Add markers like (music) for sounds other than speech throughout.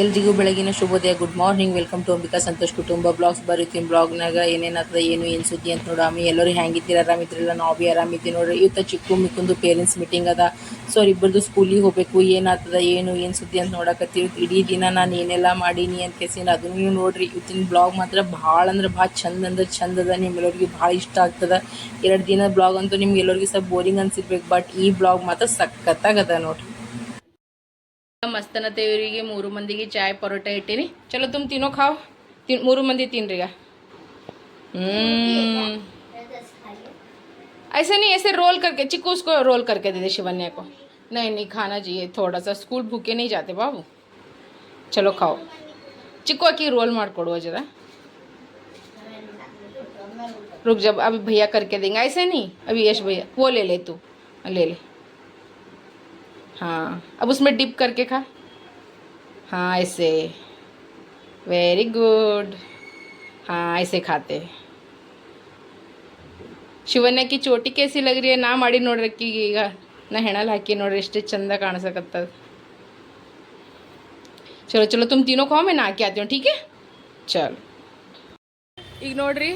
ಎಲ್ರಿಗೂ ಬೆಳಗಿನ ಶುಭೋದಯ good morning welcome to Ambika Santosh Kutumba blogs ಬರೀತೀನಿ ಬ್ಲಾಗ್ನಾಗ ಏನೇನಾಗ್ತದೆ, ಏನು ಏನು ಸುದ್ದಿ ಅಂತ ನೋಡ. ಆಮೇಲೆ ಎಲ್ಲರೂ ಹೆಂಗಿದ್ದೀರ? ಆರಾಮಿದ್ರಲ್ಲ? ನಾವು ಭೀ ಆರಾಮಿದ್ದೀವಿ ನೋಡ್ರಿ. ಇವತ್ತು ಚಿಕ್ಕ ಮಿಕ್ಕೊಂದು ಪೇರೆಂಟ್ಸ್ ಮೀಟಿಂಗ್ ಅದ. ಸೊ ಅವ್ರಿಬ್ಬರದು ಸ್ಕೂಲಿಗೆ ಹೋಗಬೇಕು. ಏನಾಗ್ತದ, ಏನು ಏನು ಸುದ್ದಿ ಅಂತ ನೋಡಕತ್ತೀವಿ. ಇಡೀ ದಿನ ನಾನು ಏನೆಲ್ಲ ಮಾಡೀನಿ ಅಂತ ಕೇಸಿನ ಅದನ್ನು ನೋಡ್ರಿ. ಇವತ್ತಿನ ಬ್ಲಾಗ್ ಮಾತ್ರ ಭಾಳ ಅಂದ್ರೆ ಭಾಳ ಚಂದ ಅಂದ್ರೆ ಚಂದ ಅದ. ನಿಮ್ಮೆಲ್ಲರಿಗೆ ಭಾಳ ಇಷ್ಟ ಆಗ್ತದ. ಎರಡು ದಿನದ ಬ್ಲಾಗ್ ಅಂತೂ ನಿಮ್ಗೆ ಎಲ್ಲರಿಗೂ ಸ್ವಲ್ಪ ಬೋರಿಂಗ್ ಅನ್ಸಿರ್ಬೇಕು. ಬಟ್ ಈ ಬ್ಲಾಗ್ ಮಾತ್ರ ಸಖತ್ತಾಗದ ನೋಡ್ರಿ. मस्तन तेवरी मंदी चाय परोटा इटी चलो तुम ತುಂಬ खाओ। तीन ತಿನ್ मंदी तीन ತಿನ್ರಿಗ हम्म। ऐसे नहीं, ऐसे रोल करके चिकू उसको रोल करके दे दे शिवन्या को। नहीं नहीं, खाना चाहिए, थोड़ा सा। स्कूल भूखे नहीं जाते बाबू। चलो खाओ। चिकू की रोल मारकोड़ो जरा। रुक जब अभी भैया करके देंगे। ऐसे नहीं, अभी यश भैया, वो ले ले तू। ले ले। हाँ। अब उसमें डिप करके खा। हाँ ऐसे। वेरी गुड हाँ ऐसे खाते। शिवन्या की चोटी कैसी लग रही है? ना माड़ी नोड़ रखी गई ना हेणल हाकि नोड़ अस्टे चंद का चलो चलो, तुम तीनों खाओ, मैं ना के आती हूँ, ठीक है? चलो। नोड़ रही?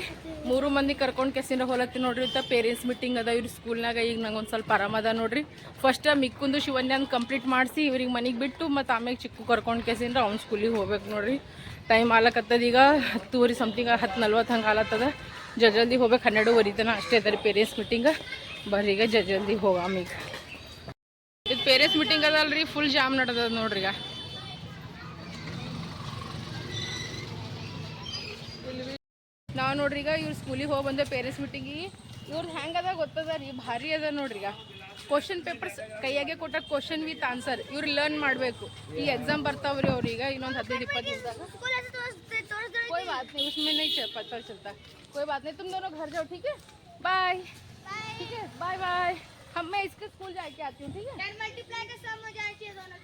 ಮೂರು ಮಂದಿ ಕರ್ಕೊಂಡು ಕೆಸಿನ ಹೊಲತ್ತಿ ನೋಡ್ರಿ ಇತ್ತ ಪೇರೆಂಟ್ಸ್ ಮೀಟಿಂಗ್ ಅದ ಇವ್ರ ಸ್ಕೂಲ್ನಾಗ ಈಗ ನಂಗೆ ಒಂದು ಸ್ವಲ್ಪ ಆರಾಮದ ನೋಡ್ರಿ. ಫಸ್ಟ್ ಮಿಕ್ಕುಂದು ಶಿವನ್ಯಾನ್ ಕಂಪ್ಲೀಟ್ ಮಾಡಿಸಿ ಇವ್ರಿಗೆ ಮನೆಗೆ ಬಿಟ್ಟು ಮತ್ತು ಆಮೇಲೆ ಚಿಕ್ಕು ಕರ್ಕೊಂಡು ಕೆಸಿನ್ರ ಅವ್ನ ಸ್ಕೂಲಿಗೆ ಹೋಗ್ಬೇಕು ನೋಡ್ರಿ. ಟೈಮ್ ಆಲಕತ್ತದ ಈಗ ಹತ್ತುವರೆ ಸಮಥಿಂಗ್ ಹತ್ತು ನಲ್ವತ್ತು ಹಂಗೆ ಆಲತ್ತದ. ಜ ಜಲ್ದಿ ಹೋಗ್ಬೇಕು, ಹನ್ನೆರಡುವರೆ ತನ ಅಷ್ಟೇ ಅದ ಪೇರೆಂಟ್ಸ್ ಮೀಟಿಂಗ ಬರ್ರಿ ಈಗ ಜ ಜಲ್ದಿ ಹೋಗಾಮೀಗ ಇದು ಪೇರೆಂಟ್ಸ್ ಮೀಟಿಂಗ್ ಅದಲ್ರಿ ಫುಲ್ ಜಾಮ್ ನಡೆದದ ನೋಡ್ರಿ ಈಗ. ನಾವು ನೋಡ್ರಿ ಈಗ ಇವ್ರು ಸ್ಕೂಲಿಗೆ ಹೋಗಿ ಬಂದೆ ಪೇರೆಂಟ್ಸ್ ಮೀಟಿಂಗಿಗೆ ಇವ್ರದ್ದು ಹೆಂಗೆ ಅದ ಗೊತ್ತದ ರೀ ಭಾರಿ ಅದ ನೋಡ್ರಿ ಈಗ ಕ್ವಶನ್ ಪೇಪರ್ಸ್ ಕೈಯಾಗೆ ಕೊಟ್ಟ ಕ್ವಶನ್ ವಿತ್ ಆನ್ಸರ್ ಇವ್ರು ಲರ್ನ್ ಮಾಡಬೇಕು ಈ ಎಕ್ಸಾಮ್ ಬರ್ತಾವ್ರಿ ಅವ್ರೀಗ ಇನ್ನೊಂದು ಹದಿನೈದು ಇಪ್ಪತ್ತು ದಿವಸದಾಗ कोई बात नहीं उसमें नहीं चल पता चलता कोई बात नहीं तुम दोनों घर जाओ ठीक है बाय ठीक है बाय बाय हम मैं इसके स्कूल जाके आती हूँ ठीक है मल्टीप्लाई का सम हो जाए चाहिए दोनों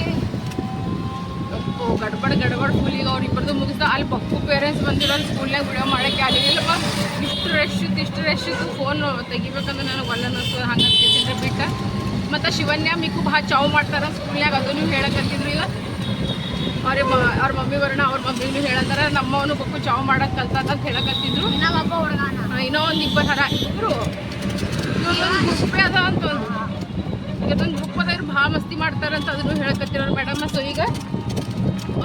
के ಓ, ಗಡ್ಬಡ್ ಗಡ್ಬಡ್ ಸ್ಕೂಲಿಗೆ ಅವ್ರು ಇಬ್ಬರದು ಮುಗಿಸ್ದ. ಅಲ್ಲಿ ಪಕ್ಕು ಪೇರೆಂಟ್ಸ್ ಬಂದಿರೋರು ಸ್ಕೂಲ್ನಾಗ ವಿಡಿಯೋ ಮಾಡೋಕ್ಕೆ ಆಗಲಿಲ್ಲಪ್ಪ ಇಷ್ಟು ರಶ್ ಇತ್ತು, ಇಷ್ಟು ರಶ್ ಇತ್ತು. ಫೋನ್ ತೆಗಿಬೇಕಂದ್ರೆ ನನಗೆ ಒಲ್ಲ ಅನ್ನಿಸ್ತದೆ ಹಂಗೆ ಅಂತಿದ್ರೆ ಬಿಟ್ಟ. ಮತ್ತು ಶಿವನ್ಯ, ಮಿಕ್ಕು ಭಾಳ ಚಾವು ಮಾಡ್ತಾರೆ ಸ್ಕೂಲ್ನಾಗ ಅದನ್ನು ಹೇಳಕತ್ತಿದ್ರು ಈಗ. ಅವ್ರ ಅವ್ರ ಮಮ್ಮಿ ಬರೋಣ ಅವ್ರ ಮಮ್ಮಿನೂ ಹೇಳತ್ತಾರ ನಮ್ಮವನು ಬಕ್ಕು ಚಾವು ಮಾಡಕ್ಕೆ ಕಲ್ತಾತ ಅಂತ ಹೇಳಕತ್ತಿದ್ರು ಇನ್ನ ಒಂದು ಇಬ್ಬರು ಹರ. ಇಬ್ಬರು ಗುಪ್ಪೆ ಅದ ಅಂತ ಇದೊಂದು ಇವ್ರು ಭಾಳ ಮಸ್ತಿ ಮಾಡ್ತಾರಂತ ಅದನ್ನು ಹೇಳಕತ್ತಿರೋರು ಮೇಡಮ್ ಸೊ ಈಗ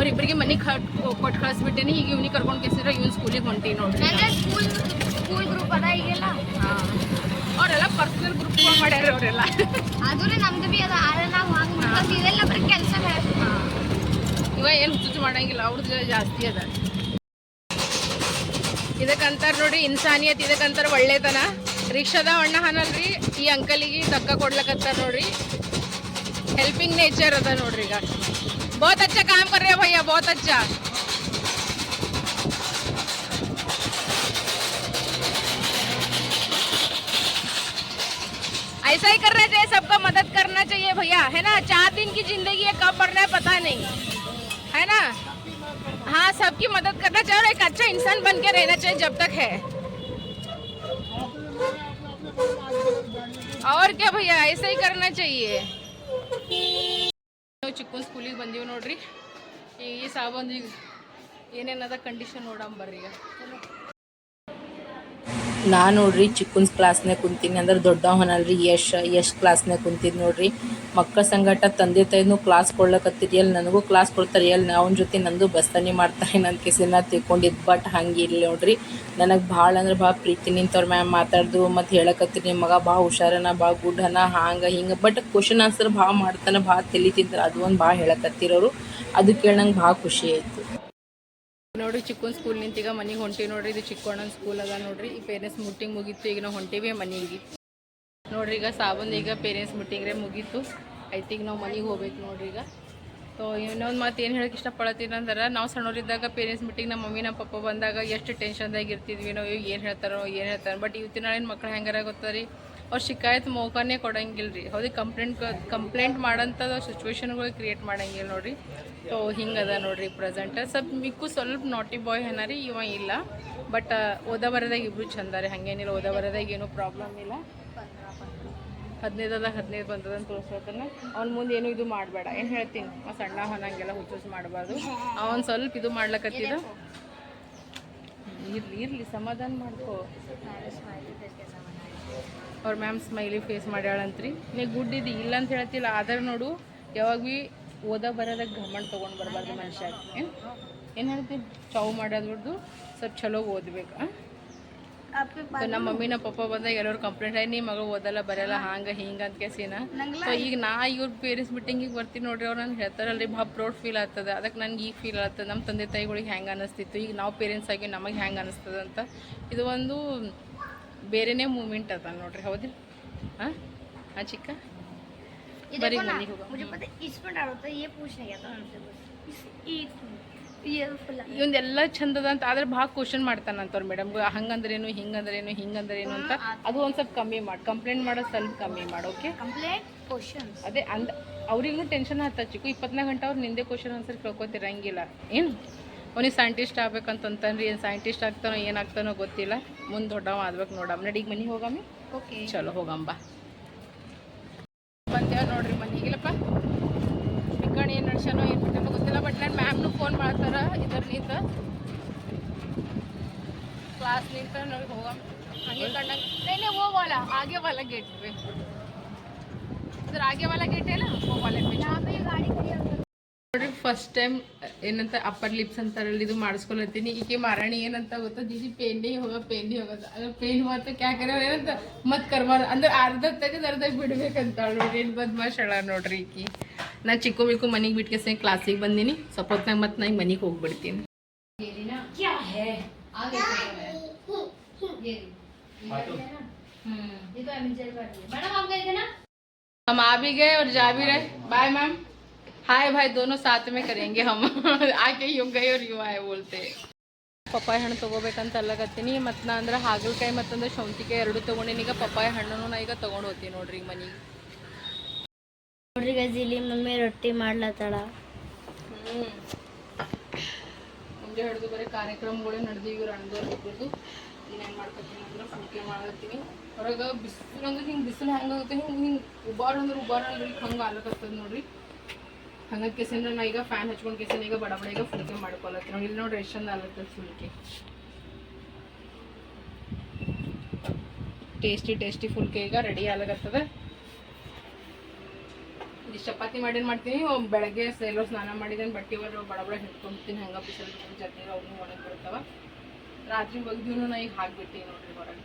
ಅವ್ರಿಬ್ಬರಿಗೆ ಮನೆಗೆ ಕಟ್ ಕೊಟ್ಟು ಕಳಿಸ್ಬಿಟ್ಟೇನಿ. ಈಗ ಇವ್ನಿಗೆ ಕರ್ಕೊಂಡು ಕೆಸಿದ್ರೆ ಇವ್ನ ಸ್ಕೂಲಿಗೆ ಹೊಂಟಿ ನೋಡ್ರಿ ಸ್ಕೂಲ್ ಗ್ರೂಪ್ ಅದ ಈಗೆಲ್ಲ? ಹಾಂ. ಅವರೆಲ್ಲ ಪರ್ಸನಲ್ ಗ್ರೂಪ್ ಮಾಡ್ಯಾರ ಅವರೆಲ್ಲ. ಅದು ನಮ್ದು ಬಿ ಅದ. ಆದ್ರೆ ನಾವು ಹಂಗೆ ಇದೆಲ್ಲ ಬರೀ. ಕೆಲಸ ಇವಾಗ ಏನು ಹುಚ್ಚು ಮಾಡಂಗಿಲ್ಲ. ಅವ್ರದ್ದು ಜಾಸ್ತಿ ಅದ. ಇದಕ್ಕಂತಾರ ನೋಡಿ ಇನ್ಸಾನಿಯತ್ ಇದಕ್ಕಂತಾರ ಒಳ್ಳೆತನ. ರಿಕ್ಷಾದ ಅಣ್ಣ ಹನಲ್ರಿ. ಈ ಅಂಕಲಿಗೆ ತಕ್ಕ ಕೊಡ್ಲಕತ್ತಾರ ನೋಡ್ರಿ. ಹೆಲ್ಪಿಂಗ್ ನೇಚರ್ ಅದ ನೋಡ್ರಿ ಈಗ. बहुत अच्छा काम कर रहे हो भैया, बहुत अच्छा। ऐसा ही करना चाहिए सबका मदद करना चाहिए भैया, है ना? चार दिन की ज़िंदगी है, कब पड़ना है पता नहीं, है ना? हाँ सबकी मदद करना चाहिए और एक अच्छा इंसान बन के रहना चाहिए जब तक है। और क्या भैया, ऐसा ही करना चाहिए। ನಾವು ಚಿಕ್ಕನ್ ಸ್ಕೂಲಿಗೆ ಬಂದೀವಿ ನೋಡ್ರಿ. ಈ ಸಾಬಂದಿಗೆ ಏನೇನದ ಕಂಡೀಷನ್ ನೋಡಂಬರ್ರಿ ಈಗ. ನಾನು ನೋಡ್ರಿ ಚಿಕ್ಕನ್ ಕ್ಲಾಸ್ನೇ ಕುಂತೀನಿ ಅಂದ್ರೆ ದೊಡ್ಡವನಲ್ರಿ ಯಶ್ ಯಶ್ ಕ್ಲಾಸ್ನಾಗ ಕುಂತೀನಿ ನೋಡ್ರಿ. ಮಕ್ಕಳ ಸಂಗಟ, ತಂದೆ ತಾಯಿನೂ ಕ್ಲಾಸ್ ಕೊಡ್ಲಕತ್ತಿರಿ ಎಲ್ಲಿ ನನಗೂ ಕ್ಲಾಸ್ ಕೊಡ್ತಾರೆ ಎಲ್ಲಿ ಅವನ ಜೊತೆ ನಂದು ಬಸ್ತಾನಿ ಮಾಡ್ತಾರೆ ನನ್ನ ಕೆಸಿನ ತಿಳ್ಕೊಂಡಿದ್ದು ಬಟ್ ಹಂಗಿಲ್ಲ ನೋಡ್ರಿ. ನನಗೆ ಭಾಳ ಅಂದ್ರೆ ಭಾಳ ಪ್ರೀತಿ ನಿಂತವ್ರ ಮ್ಯಾಮ್ ಮಾತಾಡ್ದು ಮತ್ತು ಹೇಳಕತ್ತೀರಿ ನಿಮ್ಮ ಮಗ ಭಾಳ ಹುಷಾರನ, ಭಾಳ ಗುಡ್ಡನ, ಹಂಗೆ, ಹಿಂಗೆ ಬಟ್ ಕ್ವಶನ್ ಆನ್ಸರ್ ಭಾಳ ಮಾಡ್ತಾನೆ, ಭಾಳ ತಿಂತಾರೆ ಅದು ಒಂದು ಭಾಳ ಹೇಳಕತ್ತಿರೋರು. ಅದು ಕೇಳಿ ನಂಗೆ ಭಾಳ ಖುಷಿ ಆಯಿತು. ನೋಡ್ರಿ ಚಿಕ್ಕನ್ ಸ್ಕೂಲ್ ನಿಂತೀಗ ಮನೆಗೆ ಹೊಂಟಿ ನೋಡ್ರಿ, ಇದು ಚಿಕ್ಕಣ್ಣನ ಸ್ಕೂಲ್ ಅದ ನೋಡ್ರಿ. ಈ ಪೇರೆಂಟ್ಸ್ ಮೀಟಿಂಗ್ ಮುಗೀತು, ಈಗ ನಾವು ಹೊಂಟಿವಿ ಮನೆಗೆ. ನೋಡ್ರಿ, ಈಗ ಸಾಬೂನ್ ಈಗ ಪೇರೆಂಟ್ಸ್ ಮೀಟಿಂಗ್ರೆ ಮುಗೀತು. ಐತಿ ಈಗ ನಾವು ಮನೆಗೆ ಹೋಗ್ಬೇಕು ನೋಡ್ರಿ ಈಗ. ಸೊ ಇನ್ನೊಂದು ಮಾತು ಏನು ಹೇಳಕ್ಕೆ ಇಷ್ಟಪಡತ್ತೀನಿ ಅಂದ್ರೆ, ನಾವು ಸಣ್ಣವರಿದ್ದಾಗ ಪೇರೆಂಟ್ಸ್ ಮೀಟಿಂಗ್ ನಮ್ಮ ಮಮ್ಮಿ ನಮ್ಮ ಪಪ್ಪ ಬಂದಾಗ ಎಷ್ಟು ಟೆನ್ಷನ್ದಾಗ ಇರ್ತಿದ್ವಿ ನಾವು ಏನು ಹೇಳ್ತಾರೋ ಏನು ಹೇಳ್ತಾರೋ. ಬಟ್ ಇವತ್ತಿನ ಮಕ್ಳು ಹೆಂಗಾರ ಗೊತ್ತರಿ ಅವ್ರು ಶಿಕಾಯತ್ ಮೌಕಾನೇ ಕೊಡಂಗಿಲ್ಲ ರೀ ಹೌದು ಕಂಪ್ಲೇಂಟ್ ಕಂಪ್ಲೇಂಟ್ ಮಾಡೋಂಥದ್ದು ಸಿಚುವೇಶನ್ಗಳು ಕ್ರಿಯೇಟ್ ಮಾಡಂಗಿಲ್ಲ ನೋಡಿರಿ. ಸೊ ಹಿಂಗದ ನೋಡಿರಿ ಪ್ರೆಸೆಂಟ್ ಸ್ವಲ್ಪ ಮಿಕ್ಕು ಸ್ವಲ್ಪ ನಾಟಿ ಬಾಯ್ ಏನ ರೀ, ಇವ ಇಲ್ಲ. ಬಟ್ ಓದ ಬರೋದಾಗ ಇಬ್ಬರು ಚಂದ ರೀ. ಹಾಗೇನಿಲ್ಲ, ಓದ ಬರೋದಾಗ ಏನೂ ಪ್ರಾಬ್ಲಮ್ ಇಲ್ಲ. ಹದಿನೈದದ ಹದಿನೈದು ಬಂದದ ಅಂತ ತೋರಿಸ್ಕೊತಾನೆ ಅವ್ನ ಮುಂದೆ ಏನು ಇದು ಮಾಡಬೇಡ. ಏನು ಹೇಳ್ತೀನಿ? ಆ ಸಣ್ಣ ಹೊನಂಗೆಲ್ಲ ಹುಚ್ಚುಸ್ ಮಾಡಬಾರ್ದು. ಅವನು ಸ್ವಲ್ಪ ಇದು ಮಾಡ್ಲಕತ್ತಿದ. ಇರ್ಲಿ, ಇರಲಿ, ಸಮಾಧಾನ ಮಾಡ್ಕೋ. ಅವ್ರ ಮ್ಯಾಮ್ ಸ್ಮೈಲಿ ಫೇಸ್ ಮಾಡ್ಯಾಳಂತ್ರಿ. ನೀ ಗುಡ್ ಇದಿ ಇಲ್ಲ ಅಂತ ಹೇಳ್ತಿಲ್ಲ ಆದ್ರೆ ನೋಡು ಯಾವಾಗ ಭೀ ಓದ ಬರೋದಾಗ ಗಮನ ತೊಗೊಂಡು ಬರಬಾರ್ದು ಮನುಷ್ಯ. ಏನು? ಏನು ಹೇಳ್ತಿ ಚಾವು ಮಾಡೋದ್ಬಿಡ್ದು ಸ್ವಲ್ಪ ಚಲೋ ಓದ್ಬೇಕು ನಮ್ಮ ಮಮ್ಮಿ ನಮ್ಮ ಪಪ್ಪ ಬಂದಾಗ ಎಲ್ಲರೂ ಕಂಪ್ಲೇಂಟ್ ಆಯ್ತು ನಿಮ್ಮ ಮಗಳು ಓದಲ್ಲ ಬರೆಯಲ್ಲ ಹಂಗೆ ಹಿಂಗೆ ಅಂತ ಕೇಸಿನ ಸೊ ಈಗ ನಾ ಇವ್ರ ಪೇರೆಂಟ್ಸ್ ಮೀಟಿಂಗಿಗೆ ಬರ್ತೀನಿ ನೋಡ್ರಿ ಅವ್ರು ನಾನು ಹೇಳ್ತಾರಲ್ರಿ ಭಾಳ ಪ್ರೌಡ್ ಫೀಲ್ ಆಗ್ತದೆ. ಅದಕ್ಕೆ ನನಗೆ ಈಗ ಫೀಲ್ ಆಗ್ತದೆ. ನಮ್ಮ ತಂದೆ ತಾಯಿಗಳಿಗೆ ಹೆಂಗೆ ಅನ್ನಿಸ್ತಿತ್ತು ಈಗ ನಾವು ಪೇರೆಂಟ್ಸ್ ಆಗಿ ನಮಗೆ ಹೆಂಗೆ ಅನ್ನಿಸ್ತದೆ ಅಂತ ಇದು ಒಂದು ಬೇರೆನೇ ಮೂಮೆಂಟ್ ಅದ ನೋಡ್ರಿ ಹೌದ್ರಿ ಹಾಂ ಹಾಂ ಚಿಕ್ಕ? ಇವಂದೆಲ್ಲ ಚಂದದ ಅಂತ ಆದ್ರೆ ಭಾಳ ಕ್ವಶನ್ ಮಾಡ್ತಾನಂತವ್ರು ಮೇಡಮ್ ಹಂಗಂದ್ರೇನು ಹಿಂಗಂದ್ರೇನು ಹಿಂಗಂದ್ರೇನು ಅಂತ. ಅದು. ಒಂದು ಸ್ವಲ್ಪ ಕಮ್ಮಿ ಮಾಡಿ ಕಂಪ್ಲೇಂಟ್ ಮಾಡೋ ಸ್ವಲ್ಪ ಕಮ್ಮಿ ಮಾಡಿ ಓಕೆ ಅದೇ ಅಂದ ಅವ್ರಿಗೂ ಟೆನ್ಷನ್ ಹತ್ತ ಚಿಕ್ಕು. ಇಪ್ಪತ್ನಾಲ್ಕು ಗಂಟೆ ಅವ್ರು ನಿಂದೆ ಕ್ವಶನ್ ಆನ್ಸರ್ ಕೇಳ್ಕೊತಿರಂಗಿಲ್ಲ ಏನು? ಅವನಿಗೆ ಸೈಂಟಿಸ್ಟ್ ಆಗ್ಬೇಕಂತಂತನ್ರಿ ಏನು ಸೈಂಟಿಸ್ಟ್ ಆಗ್ತಾನೋ ಏನಾಗ್ತಾನೋ ಗೊತ್ತಿಲ್ಲ. ಮುಂದೆ ಹೊಡವ ಆದ್ಬೇಕು ನೋಡಮ್ ನಡಿ ಈಗ ಮನೆಗೆ ಹೋಗಮ್ಮಿ ಓಕೆ ಚಲೋ ಹೋಗಂಬ ಬಂದೇವ ನೋಡ್ರಿ ಮನೆಗಿಲ್ಲಪ್ಪ ಬಿಕ್ಕಣ್ ಏನು ನಡ್ಸನೋ ಏನು ಬಿಟ್ಟನೋ ಗೊತ್ತಿಲ್ಲ ಬಟ್ ನಾನು ಮ್ಯಾಮ್ನು ಫೋನ್ ಮಾಡ್ತಾರ ಇದ್ರ ನಿಂತ ಕ್ಲಾಸ್ ನಿಂತ ನೋಡಿ ಹೋಗಮ್ ಹಂಗೆ ಕಂಡಂಗೆ ನೇನೆ ಹೋಗೋಲ್ಲ ಆಗೆ ವಾಲ ಗೇಟ್ ಪೇ ಇದ್ರ ಆಗೆ ವಾಲ ಗೇಟ್ ಏನೋ ಹೋಗೋಲ್ಲ ಪೇ ಗಾಡಿ ನೋಡ್ರಿ ಫಸ್ಟ್ ಟೈಮ್ ಏನಂತ ಅಪ್ಪರ್ ಲಿಪ್ಸ್ ಅಂತಾರಲ್ಲ ಇದು ಮಾಡಿಸ್ಕೊಳತ್ತೀನಿ ಈಕೆ ಮಾರಾಣಿ ಏನಂತ ಗೊತ್ತಾ ದೀದಿ ಪೇಂಡಿ ಹೋಗ ಪೇಂಡಿ ಹೋಗೋದು ಅದು ಪೇನ್ ಮಾತ್ರ ಕ್ಯಾಕರೆ ಏನಂತ ಮತ್ ಕರ್ಮಾರ ಅಂದ್ರೆ ಅರ್ಧ ತೆಗೆದು ಅರ್ಧ ಬಿಡ್ಬೇಕಂತ ನೋಡ್ರಿ ಏನು ಬದ್ಮಾಶ್ ಹೇಳ ನೋಡ್ರಿ ಈಕಿ ನಾ ಚಿಕ್ಕು ಮಿಕ್ಕು ಮನೆಗೆ ಬಿಟ್ಕೆ ಕ್ಲಾಸಿಗೆ ಬಂದೀನಿ ಸ್ವಲ್ಪ ಹೊತ್ನಾಗ ಮತ್ತೆ ನಾ ಮನೆಗೆ ಹೋಗ್ಬಿಡ್ತೀನಿ क्या है ये तो एमजेल कर रही है मैडम आप गए थे ना हम आ भी गए और जा भी रहे बाय मैम हाय भाई दोनों साथ में करेंगे हम आके यूं गए और यूं आए बोलते ಪಪ್ಪಾಯ ಹಣ್ಣು ತೊಗೋಬೇಕಂತ ಅಲ್ಲಕತ್ತೀನಿ ಮತ್ತು ನಾ ಅಂದ್ರೆ ಹಾಗಲಕಾಯಿ ಮತ್ತಂದ್ರೆ ಸೌಂತಿಕಾಯಿ ಎರಡು ತೊಗೊಂಡಿನಿ ಈಗ ಪಪ್ಪಾಯ ಹಣ್ಣನ್ನು ನಾ ಈಗ ತೊಗೊಂಡು ಹೋಗ್ತೀನಿ ನೋಡ್ರಿ ಈಗ ಮನೆಗೆ ನೋಡ್ರಿ ಗೈಸ್ ಇಲ್ಲಿ ಮಮ್ಮಿ ರೊಟ್ಟಿ ಮಾಡ್ಲತ್ತಾಳ ಹ್ಞೂ ಮುಂಜೆ ಹಿಡಿದು ಬರೀ ಕಾರ್ಯಕ್ರಮಗಳೇ ನಡೆದು ಇವ್ರು ಅಣ್ಣದವ್ರು ಇಬ್ಬರದು ಏನು ಮಾಡ್ಕೊತೀನಿ ಅಂದ್ರೆ ಫುಲ್ಕೆ ಮಾಡತ್ತೀನಿ ಹೊರಗೆ ಬಿಸಿಲು ಅಂದ್ರೆ ಹಿಂಗೆ ಬಿಸಿಲು ಹೆಂಗಾಗುತ್ತೆ ಹಿಂಗೆ ಹಿಂಗೆ ಉಬಾರ್ ಅಂದ್ರೆ ಉಬಾರ್ ಅಂದ್ರೆ ಹಂಗೆ ಆಗ್ಲಕತ್ತದ ನೋಡ್ರಿ ಹಂಗಾಗಿ ಕೆಸಿಂದ ನಾ ಈಗ ಫ್ಯಾನ್ ಹಚ್ಕೊಂಡು ಕೆಸಿನ ಈಗ ಬಡ ಬಡ ಈಗ ಫುಲ್ಕೆ ಮಾಡ್ಕೊಳತ್ತೆ ನೋಡಿ ಇಲ್ಲಿ ನೋಡ್ರಿ ಎಷ್ಟು ಚಂದ ಆಗುತ್ತೆ ಫುಲ್ಕೆ ಟೇಸ್ಟಿ ಟೇಸ್ಟಿ ಫುಲ್ಕೆ ಈಗ ರೆಡಿ ಆಗ್ಲಕತ್ತದ ಇಷ್ಟು ಚಪಾತಿ ಮಾಡೇನು ಮಾಡ್ತೀನಿ. ಬೆಳಗ್ಗೆ ಸೇಲೋ ಸ್ನಾನ ಮಾಡಿದ್ದೇನೆ ಬಟ್ಟೆ ಒಳಗೆ ಬಡ ಬಡ ಹಿಡ್ಕೊಂತೀನಿ ಹಂಗೆ ಬಿಸಿಲು ಜೊತೆ ಅವನು ಒಣಗಿ ಬಿಡ್ತಾವ ರಾತ್ರಿ ಬಗ್ಗೆ ನಾ ಈಗ ಹಾಕ್ಬಿಟ್ಟಿನಿ ನೋಡ್ರಿ ಹೊರಗೆ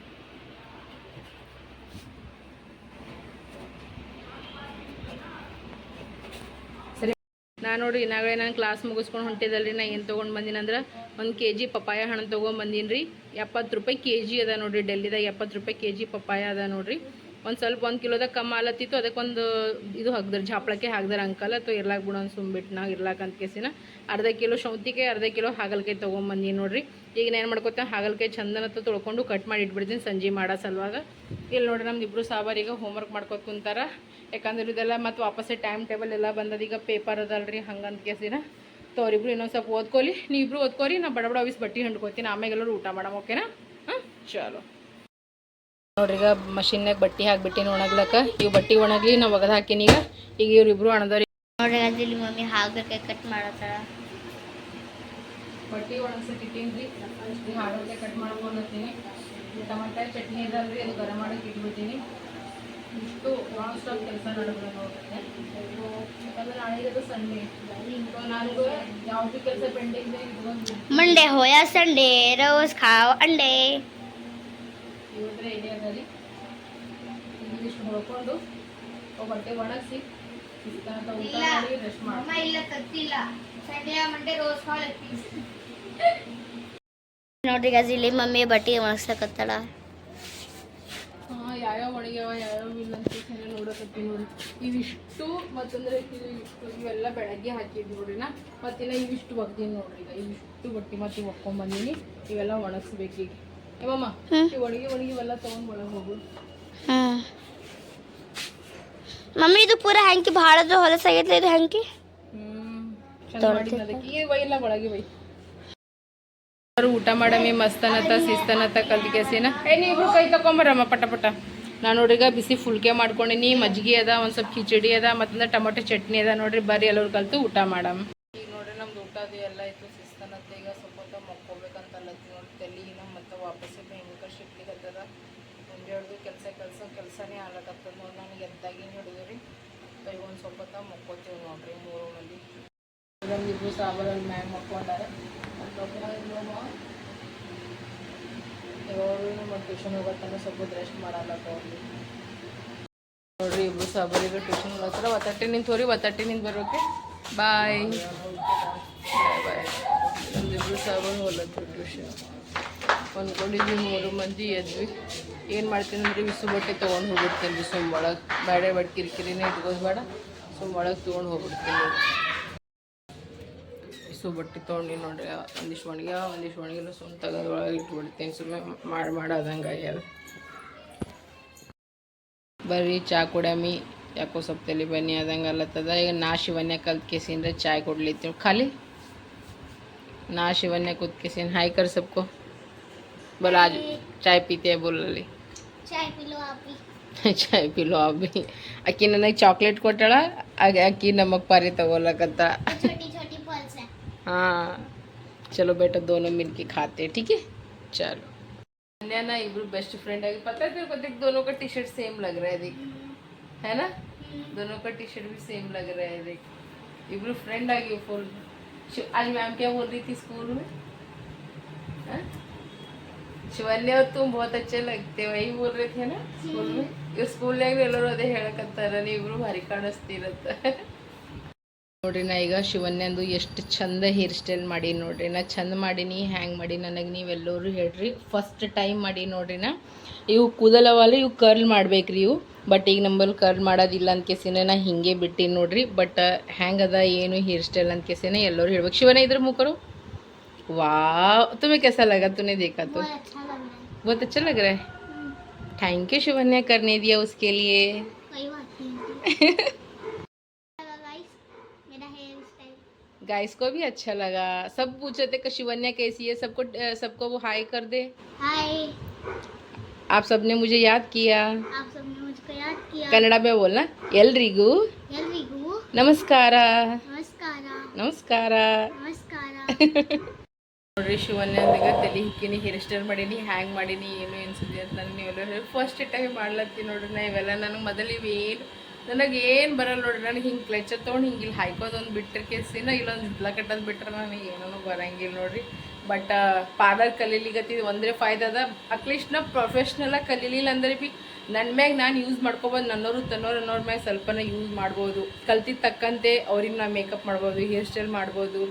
ಸರಿ ನಾ ನೋಡಿ ಇನ್ನಾಗಲೇ ನಾನು ಕ್ಲಾಸ್ ಮುಗಿಸ್ಕೊಂಡು ಹೊಂಟಿದಲ್ರಿ, ನಾ ಏನು ತೊಗೊಂಡು ಬಂದೀನಿ ಅಂದ್ರೆ ಒಂದು ಕೆ ಜಿ ಪಪ್ಪಾಯ ಹಣ್ಣು ತೊಗೊಂಡು ಬಂದೀನಿ ರೀ ಎಪ್ಪತ್ತು ರೂಪಾಯಿ ಕೆ ಜಿ ಅದ ನೋಡಿರಿ, ಡೆಲ್ಲಿದಾಗ ಎಪ್ಪತ್ತು ರೂಪಾಯಿ ಕೆ ಜಿ ಪಪ್ಪಾಯ ಅದ ನೋಡ್ರಿ. ಒಂದು ಸ್ವಲ್ಪ ಒಂದು ಕಿಲೋದಾಗ ಕಮ್ಮ ಆಲತ್ತಿತ್ತು, ಅದಕ್ಕೊಂದು ಇದು ಹಾಕ್ದ್ರೆ, ಜಾಪ್ಳಕ್ಕೆ ಹಾಕ್ದಾರೆ, ಅಂಕಲ್ ಅಥವಾ ಇರ್ಲಾಕ್ ಬಿಡು ಅಂತ ಸುಮ್ಬಿಟ್ಟು ನಾವು ಇರ್ಲಾಕ ಅಂತ ಕೇಸಿನ ಅರ್ಧ ಕಿಲೋ ಸೌತಿಗೆ ಅರ್ಧ ಕಿಲೋ ಹಾಗಲ್ಕಾಯಿ ತೊಗೊಂಬಂದಿ ನೋಡ್ರಿ. ಈಗ ನಾನು ಏನು ಮಾಡ್ಕೊತೇನೆ, ಹಾಗಲ್ಕಾಯಿ ಚಂದನತ್ತ ತೊಳ್ಕೊಂಡು ಕಟ್ ಮಾಡಿ ಇಟ್ಬಿಡ್ತೀನಿ ಸಂಜೆ ಮಾಡೋ ಸಲುವಾಗ. ಇಲ್ಲಿ ನೋಡ್ರಿ ನಮ್ದು ಇಬ್ಬರು ಸಾಬಾರ್ ಈಗ ಹೋಮ್ವರ್ಕ್ ಮಾಡ್ಕೊತ ಕುಂತಾರ. ಯಾಕಂದ್ರೆ ಇದೆಲ್ಲ ಮತ್ತು ವಾಪಸ್ಸೇ ಟೈಮ್ ಟೇಬಲ್ ಎಲ್ಲ ಬಂದದ, ಈಗ ಪೇಪರ್ ಅದಲ್ರಿ ಹಂಗಂತ ಕೇಸಿನ. ತೋರಿಬ್ರು ಇನ್ನೊಂದು ಸ್ವಲ್ಪ ಓದ್ಕೊಲಿ, ನೀವಿಬ್ರು ಓದ್ಕೊರಿ, ನಾ ಬಡ ಬಡ ಆಫೀಸ್ ಬಟ್ಟೆ ಹಂಡ್ಕೊತೀನಿ ಆಮೇಲೆ ಎಲ್ಲರೂ ಊಟ ಮಾಡೋಣ ಓಕೆನಾ ಹಾಂ ಚಲೋ. ನೋಡ್ರಿಗ ಮಷಿನ್ನಾಗ ಬಟ್ಟೆ ಹಾಕ್ಬಿಟ್ಟಿನಿ ಒಣಗ್ಲಕ್ಕ ಇವು ಬಟ್ಟೆ ಒಣಗ್ಲಿ ನಾವು ಒಗದ ಹಾಕಿನಿ ಈಗ ಈಗ ಇವ್ರಿಬ್ರು ಅಣದವ್ರಿ ನೋಡ್ರಿ ಅದಿಲ್ಲಿ ಮಮ್ಮಿ ಹಾಗಲಕಾಯಿ ಕಟ್ ಮಾಡತ್ತಾರ ಬಟ್ಟೆ ಒಣಗ್ಸಕ್ಕೆ ಇಟ್ಟಿನ್ರಿ ಹಾಗಲಕಾಯಿ ಕಟ್ ಮಾಡ್ಕೊಂಡತ್ತೀನಿ ಟಮಟ ಚಟ್ನಿ ಇದಲ್ರಿ ಅದು ಗರಂ ಮಾಡಕ್ಕೆ ಇಟ್ಬಿಟ್ಟಿನಿ ಇಷ್ಟು ನಾನ್ ಸ್ಟಾಪ್ ಕೆಲಸ ನಡೆದ್ರೆ ನೋಡುತ್ತೆ ಯಾಕಂದ್ರೆ ನಾಳೆಗೆ ಸಂಡೇ ಸೊ ನನಗೂ ಯಾವುದೇ ಕೆಲಸ ಪೆಂಡಿಂಗ್ ಮಂಡೇ ಹೋಯ ಸಂಡೇ ರೋಸ್ ಖಾವ್ ಅಂಡೇ ಇಳಿದ್ರೆ ಎಣ್ಣೆಯಲ್ಲಿ ಇಂಗ್ಲೀಷ್ ಹೊಡ್ಕೊಂಡು ಬಟ್ಟೆ ಒಣಗಿಸಿ ನೋಡ್ರಿ ಗಾಜ್ ಇಲ್ಲಿ ಮಮ್ಮಿ ಬಟ್ಟೆ ಒಣಗ್ಸಕತ್ತಾಳ. ಯಾವ್ಯಾವ ಒಣಗ್ಯಾವ ಯಾವ್ಯಾವ ಇಲ್ಲ ಅಂತ ನೋಡಕತ್ತಿ ನೋಡಿ ಇವಿಷ್ಟು ಮತ್ತಂದ್ರೆ ಇಷ್ಟು ಇವೆಲ್ಲ ಬೆಳಗ್ಗೆ ಹಾಕಿದ್ವಿ ನಾ ಮತ್ತಿನ್ನ ಇವಿಷ್ಟು ಒಗ್ದೀನಿ ನೋಡ್ರಿ ಇವಿಷ್ಟು ಬಟ್ಟೆ ಮತ್ತೆ ಒಕ್ಕೊಂಬಂದಿನಿ ಇವೆಲ್ಲ ಒಣಗಿಸ್ಬೇಕೀಗ. ಮಮ್ಮಿ ಇದು ಪೂರ ಹಂಕಿ ಭಾಳದು ಹೊಲಸಾಗೈತಿ ಇದು ಹಂಕಿ? ಊಟ ಮಾಡಮಿ ಮಸ್ತನತ ಶಿಸ್ತನತ ಕಲ್ತ್ ಕೆಸಿನ? ಏ ನೀವಿಬ್ರು ಕೈ ತಕೊಂಬರಮ್ಮ ಪಟ ಪಟ. ನಾನು ನೋಡ್ರಿ ಈಗ ಬಿಸಿ ಫುಲ್ಕೆ ಮಾಡ್ಕೊಂಡಿನಿ ಮಜ್ಜಿಗೆ ಅದ ಒಂದು ಸ್ವಲ್ಪ ಖಿಚಡಿ ಅದ ಮತ್ತಂದ್ರೆ ಟೊಮೊಟೊ ಚಟ್ನಿ ಅದ ನೋಡ್ರಿ ಬರ್ರಿ ಎಲ್ಲರೂ ಕಲ್ತು ಊಟ ಮಾಡಮ್. ಈಗ ನೋಡ್ರಿ ನಮ್ದು ಊಟ ಅದು ಎಲ್ಲ ಆಯ್ತು ಶಿಸ್ತನತ್ತೆ ಈಗ ಸ್ವಲ್ಪ ಹೊತ್ತು ಮಕ್ಕೋಬೇಕಂತ ಅಲ್ಲತ್ತಿ ನೋಡಿ ತಲೆಗಿನ ಮತ್ತು ವಾಪಸ್ ಹೆಂಗೆ ಶಿಟ್ಲಿಗತ್ತದ ಮುಂಜಾಡ್ದು ಕೆಲಸ ಕೆಲಸ ಕೆಲಸನೇ ಆಗ್ಲಕತ್ತದ ನೋಡಿ ನನಗೆ ಎದ್ದಾಗಿನ ಹಿಡಿದು ರೀ ಈಗ ಒಂದು ಸ್ವಲ್ಪ ಹೊತ್ತು ಮಕ್ಕೋತೀವಿ ನೋಡ್ರಿ ಮೂರು ಮಂದಿ ನಮ್ದಿಬ್ರು ಸಾಬರಲ್ಲಿ ಮ್ಯಾಗ್ ಮಕ್ಕೊಂಡಾರೆ. ಯಾವಾಗಲೂ ಮತ್ತು ಟ್ಯೂಷನ್ ಹೋಗತ್ತಂದ್ರೆ ಸ್ವಲ್ಪ ರೆಸ್ಟ್ ಮಾಡಲ್ಲ ಅವ್ರಿಗೆ ನೋಡ್ರಿ ಇಬ್ರು ಸಾಬರಿಗೆ ಟ್ಯೂಷನ್ ಹೋಗತ್ತಾರ. ಒತ್ತಟ್ಟೆ ನಿಂತು ಹೋರಿ ಒತ್ತಟ್ಟೆ ನಿಂತು ಬರೋಕೆ ಬಾಯ್ ಬಾಯ್ ಬಾಯ್ ಇಬ್ಬರು ಟ್ಯೂಷನ್ ಅಂದ್ಕೊಂಡಿದ್ವಿ ಮೂರು ಮಂದಿ ಎದ್ವಿ. ಏನು ಮಾಡ್ತೀನಿ ಬಿಸು ಬಟ್ಟೆ ತೊಗೊಂಡು ಹೋಗ್ಬಿಡ್ತೀನಿ ಬಿಸು ಒಳಗೆ. ಬೇಡ ಬಡ್ ಕಿರಿಕಿರಿನೇ ಇಟ್ಕೋದು ಬೇಡ ಸುಮ್ಮ ಒಳಗೆ ತೊಗೊಂಡು ಹೋಗ್ಬಿಡ್ತೀನಿ. ಬಿಸು ಬಟ್ಟೆ ತೊಗೊಂಡು ನೋಡ್ರಿ ಒಂದಿಷ್ಟು ಒಣಗ್ಯಾವ ಒಂದಿಷ್ಟು ಒಣಗಿಲ್ಲ ಸುಮ್ಮ ತೆಗೆದು ಒಳಗೆ ಇಟ್ಬಿಡ್ತೀನಿ ಸುಮ್ಮನೆ ಮಾಡಿ ಮಾಡೋದಂಗೆ ಆಗ್ಯದ ಬರ್ರಿ ಚಾ ಕುಡಮಿ ಯಾಕೋ ಸ್ವಲ್ಪ ತಲೆ ಬನ್ನಿ ಆದಂಗೆ ಅಲ್ಲತ್ತದ ಈಗ ನಾ ಶಿವನ್ಯ ಕಲ್ತ್ ಕೇಸಿಂದ್ರೆ ಚಾಯ್ ಕೊಡ್ಲಿತ್ತೀವಿ ಖಾಲಿ ನಾ ಶಿವನ್ಯ ಕೂತ್ ಕೇಸಿನ ಹಾಯ್ ಕರ್ ಸಬ್ಕೋ बोला आज चाय पीते हैं बोल रही चाय पी लो आप भी ಚಾಯ್ ಪಿಲೋ ಅಬ್ಬಿ ಅಕ್ಕಿ ನನಗೆ ಚಾಕ್ಲೇಟ್ ಕೊಟ್ಟಾಳ ಆಗ ಅಕ್ಕಿ ನಮಗೆ ಪಾರಿ ತಗೋಲಕತ್ತ छोटी छोटी पल्स है हाँ चलो बेटा दोनों मिलके खाते हैं ठीक है चलो अन्या ना इब्रू बेस्ट फ्रेंड है पता है तेरे को देख दोनों का टी शर्ट सेम लग रहा है देख है ना दोनों का टी शर्ट भी सेम लग रहा है देख इब्रू फ्रेंड आ गई फुल शिव- आज मैम क्या बोल रही थी स्कूल में हाँ? ಶಿವನ್ಯ तुम बहुत अच्छे लगते हो वही बोल रहे थे ना स्कूल में ಇವ್ರು ಸ್ಕೂಲ್ನಾಗ ಎಲ್ಲರೂ ಅದೇ ಹೇಳಕತ್ತಾರ ನೀವಿಬ್ರು ಭಾರಿ ಕಾಣಿಸ್ತಿರತ್ತ ನೋಡ್ರಿ ನಾ ಈಗ ಶಿವನ್ಯಂದು ಎಷ್ಟು ಚಂದ ಹೇರ್ ಸ್ಟೈಲ್ ಮಾಡಿ ನೋಡ್ರಿ. ನಾ ಚಂದ ಮಾಡೀನಿ ಹ್ಯಾಂಗೆ ಮಾಡಿ ನನಗೆ ನೀವೆಲ್ಲರೂ ಹೇಳ್ರಿ. ಫಸ್ಟ್ ಟೈಮ್ ಮಾಡಿ ನೋಡ್ರಿ ನಾ. ಇವು ಕೂದಲವಲ್ಲ ಇವು ಕರ್ಲ್ ಮಾಡ್ಬೇಕ್ರಿ ಇವು. ಬಟ್ ಈಗ ನಂಬಲ್ಲಿ ಕರ್ಲ್ ಮಾಡೋದಿಲ್ಲ ಅಂದ್ಕೆಸಿನ ನಾ ಹಿಂಗೆ ಬಿಟ್ಟಿ ನೋಡ್ರಿ. ಬಟ್ ಹ್ಯಾಂಗದ ಏನು ಹೇರ್ ಸ್ಟೈಲ್ ಅಂದ್ಕೆಸಿನ ಎಲ್ಲರೂ ಹೇಳ್ಬೇಕು. ಶಿವನ ಇದ್ರ ಮುಖರು ವಾ ತುಂಬ ಕೆಸ ಲಗ ಗೊತ್ತ ದೇಖಾತು ಬಹುತ್ ಥ್ಯಾಂಕ್ ಯು ಶಿವನ್ಯ ಕರ್ನೇ ಉಸ್ಕೇಲಿಯೇ. ಉಸ್ಕೆ (laughs) गाइस को भी अच्छा लगा सब पूछ रहे थे कि शिवन्या कैसी है सबको अ, सबको वो हाई कर दे हाय आप सबने मुझे याद किया आप सबने मुझको याद किया ಕನ್ನಡ में बोलना ಎಲ್ರಿಗೂ ಎಲ್ರಿಗೂ ನಮಸ್ಕಾರ ನಮಸ್ಕಾರ ನಮಸ್ಕಾರ ನಮಸ್ಕಾರ ನೋಡ್ರಿ ಶಿವನ್ಯಂದಾಗ ತಲೆ ಹಿಕ್ಕಿನಿ ಹೇರ್ ಸ್ಟೈಲ್ ಮಾಡೀನಿ ಹ್ಯಾಂಗ್ ಮಾಡೀನಿ ಏನು ಅನ್ಸಿದೆ ಅಂತ ನನಗೆ ನೀವೆಲ್ಲ ಫಸ್ಟ್ ಟೈಮ್ ಮಾಡ್ಲತ್ತೀನಿ ನೋಡ್ರಿ ನಾ ಇವೆಲ್ಲ ನನಗೆ ಮೊದಲು ಇವೇನು ನನಗೆ ಏನು ಬರಲ್ಲ ನೋಡ್ರಿ ನನಗೆ ಹಿಂಗೆ ಕ್ಲೆಚರ್ ತೊಗೊಂಡು ಹಿಂಗೆ ಇಲ್ಲಿ ಹಾಯ್ಕೋದೊಂದು ಬಿಟ್ಟರೆ ಕೇಸಿನ ಇಲ್ಲೊಂದು ಜಿದ್ಲ ಕಟ್ಟೋದು ಬಿಟ್ಟರೆ ನನಗೆ ಏನೂ ಬರಂಗಿಲ್ಲ ನೋಡ್ರಿ. ಬಟ್ ಪಾರ್ಲರ್ ಕಲೀಲಿಗತ್ತಿದ್ ಒಂದೇ ಫಾಯ್ದ ಅದ. ಅಟ್ಲೀಸ್ಟ್ ನಾ ಪ್ರೊಫೆಷ್ನಲಾಗಿ ಕಲೀಲಿಲ್ಲ ಅಂದ್ರೆ ಭೀ ನನ್ನ ಮ್ಯಾಗ ನಾನು ಯೂಸ್ ಮಾಡ್ಕೊಬೋದು ನನ್ನೋರು ತನ್ನೋರು ಅನ್ನೋರ ಮ್ಯಾಗ ಸ್ವಲ್ಪನ ಯೂಸ್ ಮಾಡ್ಬೋದು. ಕಲ್ತಿದ ತಕ್ಕಂತೆ ಅವ್ರಿಗೆ ನಾ ಮೇಕಪ್ ಮಾಡ್ಬೋದು ಹೇರ್ ಸ್ಟೈಲ್ ಮಾಡ್ಬೋದು.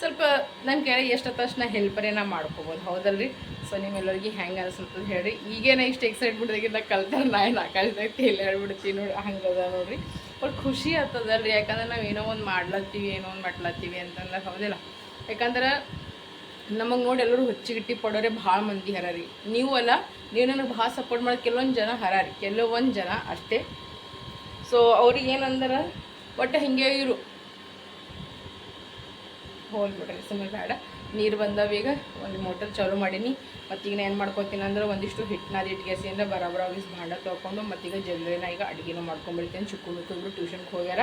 ಸ್ವಲ್ಪ ನನ್ನ ಕೇಳಿ ಎಷ್ಟು ತಕ್ಷಣ ಹೆಲ್ಪರೇ ನಾ ಮಾಡ್ಕೋಬೋದು. ಹೌದಲ್ರಿ? ಸೊ ನಿಮ್ಮೆಲ್ಲರಿಗೆ ಹೆಂಗೆ ಅನ್ಸುತ್ತೆ ಹೇಳ್ರಿ. ಈಗೇನ ಇಷ್ಟು ನಾ ಕಲ್ತಾರ ನಾ ಏನು ಆಕಾಶದಾಗ ತೇಲಿ ಹೇಳ್ಬಿಡ್ತೀನಿ ನೋಡಿ ಹಂಗದ ನೋಡ್ರಿ. ಬಟ್ ಖುಷಿ ಆಗ್ತದಲ್ರಿ. ಯಾಕಂದ್ರೆ ನಾವು ಏನೋ ಒಂದು ಮಾಡ್ಲತ್ತೀವಿ, ಏನೋ ಒಂದು ಮಾಡ್ಲತ್ತೀವಿ ಅಂತಂದ್ರೆ ಹೌದಿಲ್ಲ. ಯಾಕಂದ್ರೆ ನಮಗೆ ನೋಡಿ ಎಲ್ಲರೂ ಹುಚ್ಚಿಗಿಟ್ಟಿ ಪಡೋರೆ ಭಾಳ ಮಂದಿ ಹರಾರಿ. ನೀವು ಅಲ್ಲ, ನೀವು ನನಗೆ ಭಾಳ ಸಪೋರ್ಟ್ ಮಾಡೋದು ಕೆಲವೊಂದು ಜನ ಹರಾರಿ. ಕೆಲವೊಂದು ಜನ ಅಷ್ಟೇ. ಸೊ ಅವ್ರಿಗೆ ಏನಂದ್ರೆ ಒಟ್ಟು ಹಿಂಗೆ ಇರು. ಹೋಗ್ಬಿಡ್ರಿ, ಸುಮ್ಮನೆ ಬೇಡ. ನೀರು ಬಂದವ ಈಗ, ಒಂದು ಮೋಟರ್ ಚಾಲು ಮಾಡೀನಿ. ಮತ್ತೀಗ ನಾನು ಏನು ಮಾಡ್ಕೊತೀನಿ ಅಂದ್ರೆ ಒಂದಿಷ್ಟು ಹಿಟ್ಟನ್ನ ಇಟ್ಗೆಸಿಂದ ಬರಬರ ಆಗಿಸ್ ಭಾಂಡ ತೊಗೊಂಡು ಮತ್ತೀಗ ಜಲ್ದಿನ ಈಗ ಅಡುಗೆನೂ ಮಾಡ್ಕೊಂಡ್ಬಿಡ್ತೀನಿ ಚಿಕ್ಕ ಮಕ್ಕಳು ಟ್ಯೂಷನ್ಗೆ ಹೋಗ್ಯಾರ.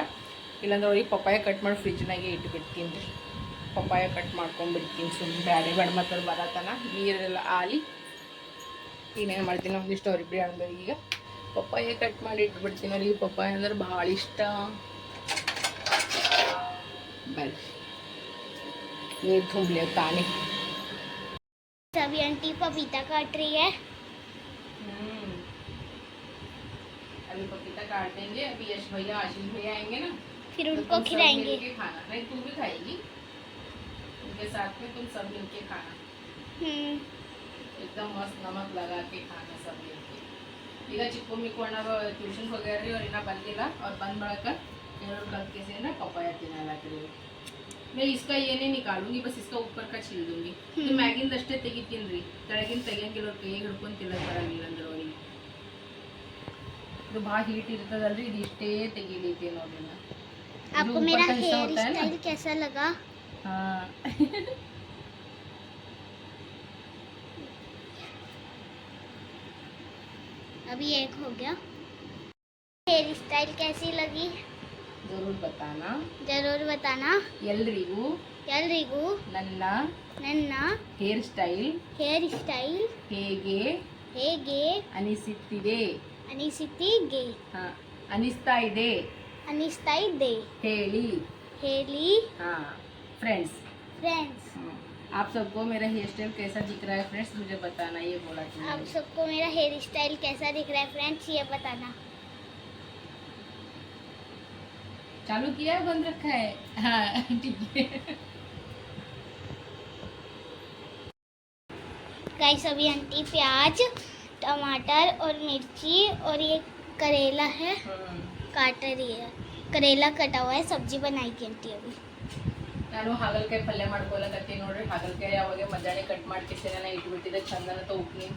ಇಲ್ಲಾಂದ್ರೆ ಅವ್ರಿಗೆ ಪಪ್ಪಾಯ ಕಟ್ ಮಾಡಿ ಫ್ರಿಜ್ನಾಗೆ ಇಟ್ಬಿಡ್ತೀನಿ. ರೀ ಪಪ್ಪಾಯ ಕಟ್ ಮಾಡ್ಕೊಂಡ್ಬಿಡ್ತೀನಿ ಸುಮ್ಮನೆ ಬ್ಯಾಡೆ ಬೇಡ ಮತ್ತು ಬರತನ. ನೀರೆಲ್ಲ ಆಲಿ ಈಗೇನು ಮಾಡ್ತೀನಿ ಒಂದಿಷ್ಟು ಅವ್ರಿಬ್ರಿ ಅಂದ್ರೆ ಈಗ. ಪಪ್ಪಾಯ ಕಟ್ ಮಾಡಿ ಇಟ್ಬಿಡ್ತೀನಿ ಅವ್ರಿಗೆ. ಪಪ್ಪಾಯ ಅಂದ್ರೆ ಭಾಳ ಇಷ್ಟ. ನೀರು ತುಂಬಲಿ ತಾನೇ सभी आंटी पपीता काट रही है अभी पपीता काट देंगे अभी यश भैया आशीष भैया आएंगे ना फिर तो उनको तुम सब खिलाएंगे मिलके खाना नहीं तू भी खाएगी उनके साथ में तुम सब मिलके खाना हम्म एकदम मस्त नमक लगा के खाना सब मिलके ಈಗ ಚಿಕ್ಕು ಮಿಕ್ಕೋಣ ಟ್ಯೂಷನ್ ಹೋಗ್ಯಾರ್ರಿ ಅವ್ರು ಇನ್ನೂ ಬಂದಿಲ್ಲ ಅವ್ರು ಬಂದ್ ಬಳಕ ಎರಡು ಕಲ್ಕೆ से ना पपाया ತಿನ್ನಲಾತ್ರಿ मैं इसका ये नहीं निकालूंगी बस इसका ऊपर का छील दूंगी तो ಮ್ಯಾಗಿಂದ ಅಷ್ಟೇ ತೆಗಿತೀನಿ ರೀ ಕೆಳಗಿನ ತೆಗಿಯಂಗಿಲ್ಲ ಅವ್ರ ಕೈಗೆ ಹಿಡ್ಕೊಂಡು ತಿನ್ನಕ್ ಬರಂಗಿಲ್ಲ ಅಂದ್ರೆ ಅವ್ರಿಗೆ ಇದು ಭಾಳ ಹೀಟ್ ಇರ್ತದಲ್ರಿ ಇದು ಇಷ್ಟೇ ತೆಗಿಲಿಕ್ಕೆ ನೋಡ್ರಿ ನಾ ಇದು आपको ऊपर मेरा का हिस्सा हेयर होता है ना स्टाइल कैसा लगा हाँ अभी एक हो गया हेयर स्टाइल कैसी लगी ಜರೂರ್ ಬತಾನ जरूर बताना ಎಲ್ರಿಗೂ ಎಲ್ರಿಗೂ ನನ್ನ ನನ್ನ ಹೇರ್ ಸ್ಟೈಲ್ ಹೇರ್ ಸ್ಟೈಲ್ ಹೇಗೆ ಹೇಗೆ ಅನಿಸುತ್ತಿದೆ ಅನಿಸುತ್ತಿಗೆ ಹಾ ಅನಿಸ್ತಾ ಇದೆ ಅನಿಸ್ತಾ ಇದೆ ಹೇಳಿ ಹೇಳಿ हाँ फ्रेंड्स फ्रेंड्स आप सबको मेरा हेयर स्टाइल कैसा दिख रहा है फ्रेंड्स मुझे बताना ये बोला कि आप सबको मेरा हेयर स्टाइल कैसा दिख रहा है फ्रेंड्स ये बताना चालू किया है बंद रखा है? हाँ ठीक है। गाइस अभी आंटी प्याज टमाटर और मिर्ची और ये करेला है। काट रही है। करेला कटा हुआ है सब्ज़ी बनाई की आंटी अभी। ನಾನು ಹಾಗಲಕಾಯಿ ಪಲ್ಯ ಮಾಡ್ಕೊಳಕತ್ತೀನಿ ನೋಡ್ರಿ. ಹಾಗಲಕಾಯಿ ಯಾವಾಗ ಮಧ್ಯಾಹ್ನ ಕಟ್ ಮಾಡ್ಕಿಸಿ ನಾನು ಇಟ್ಬಿಟ್ಟಿದೆ ಚಂದನ ತ ಉಪ್ಪಿನ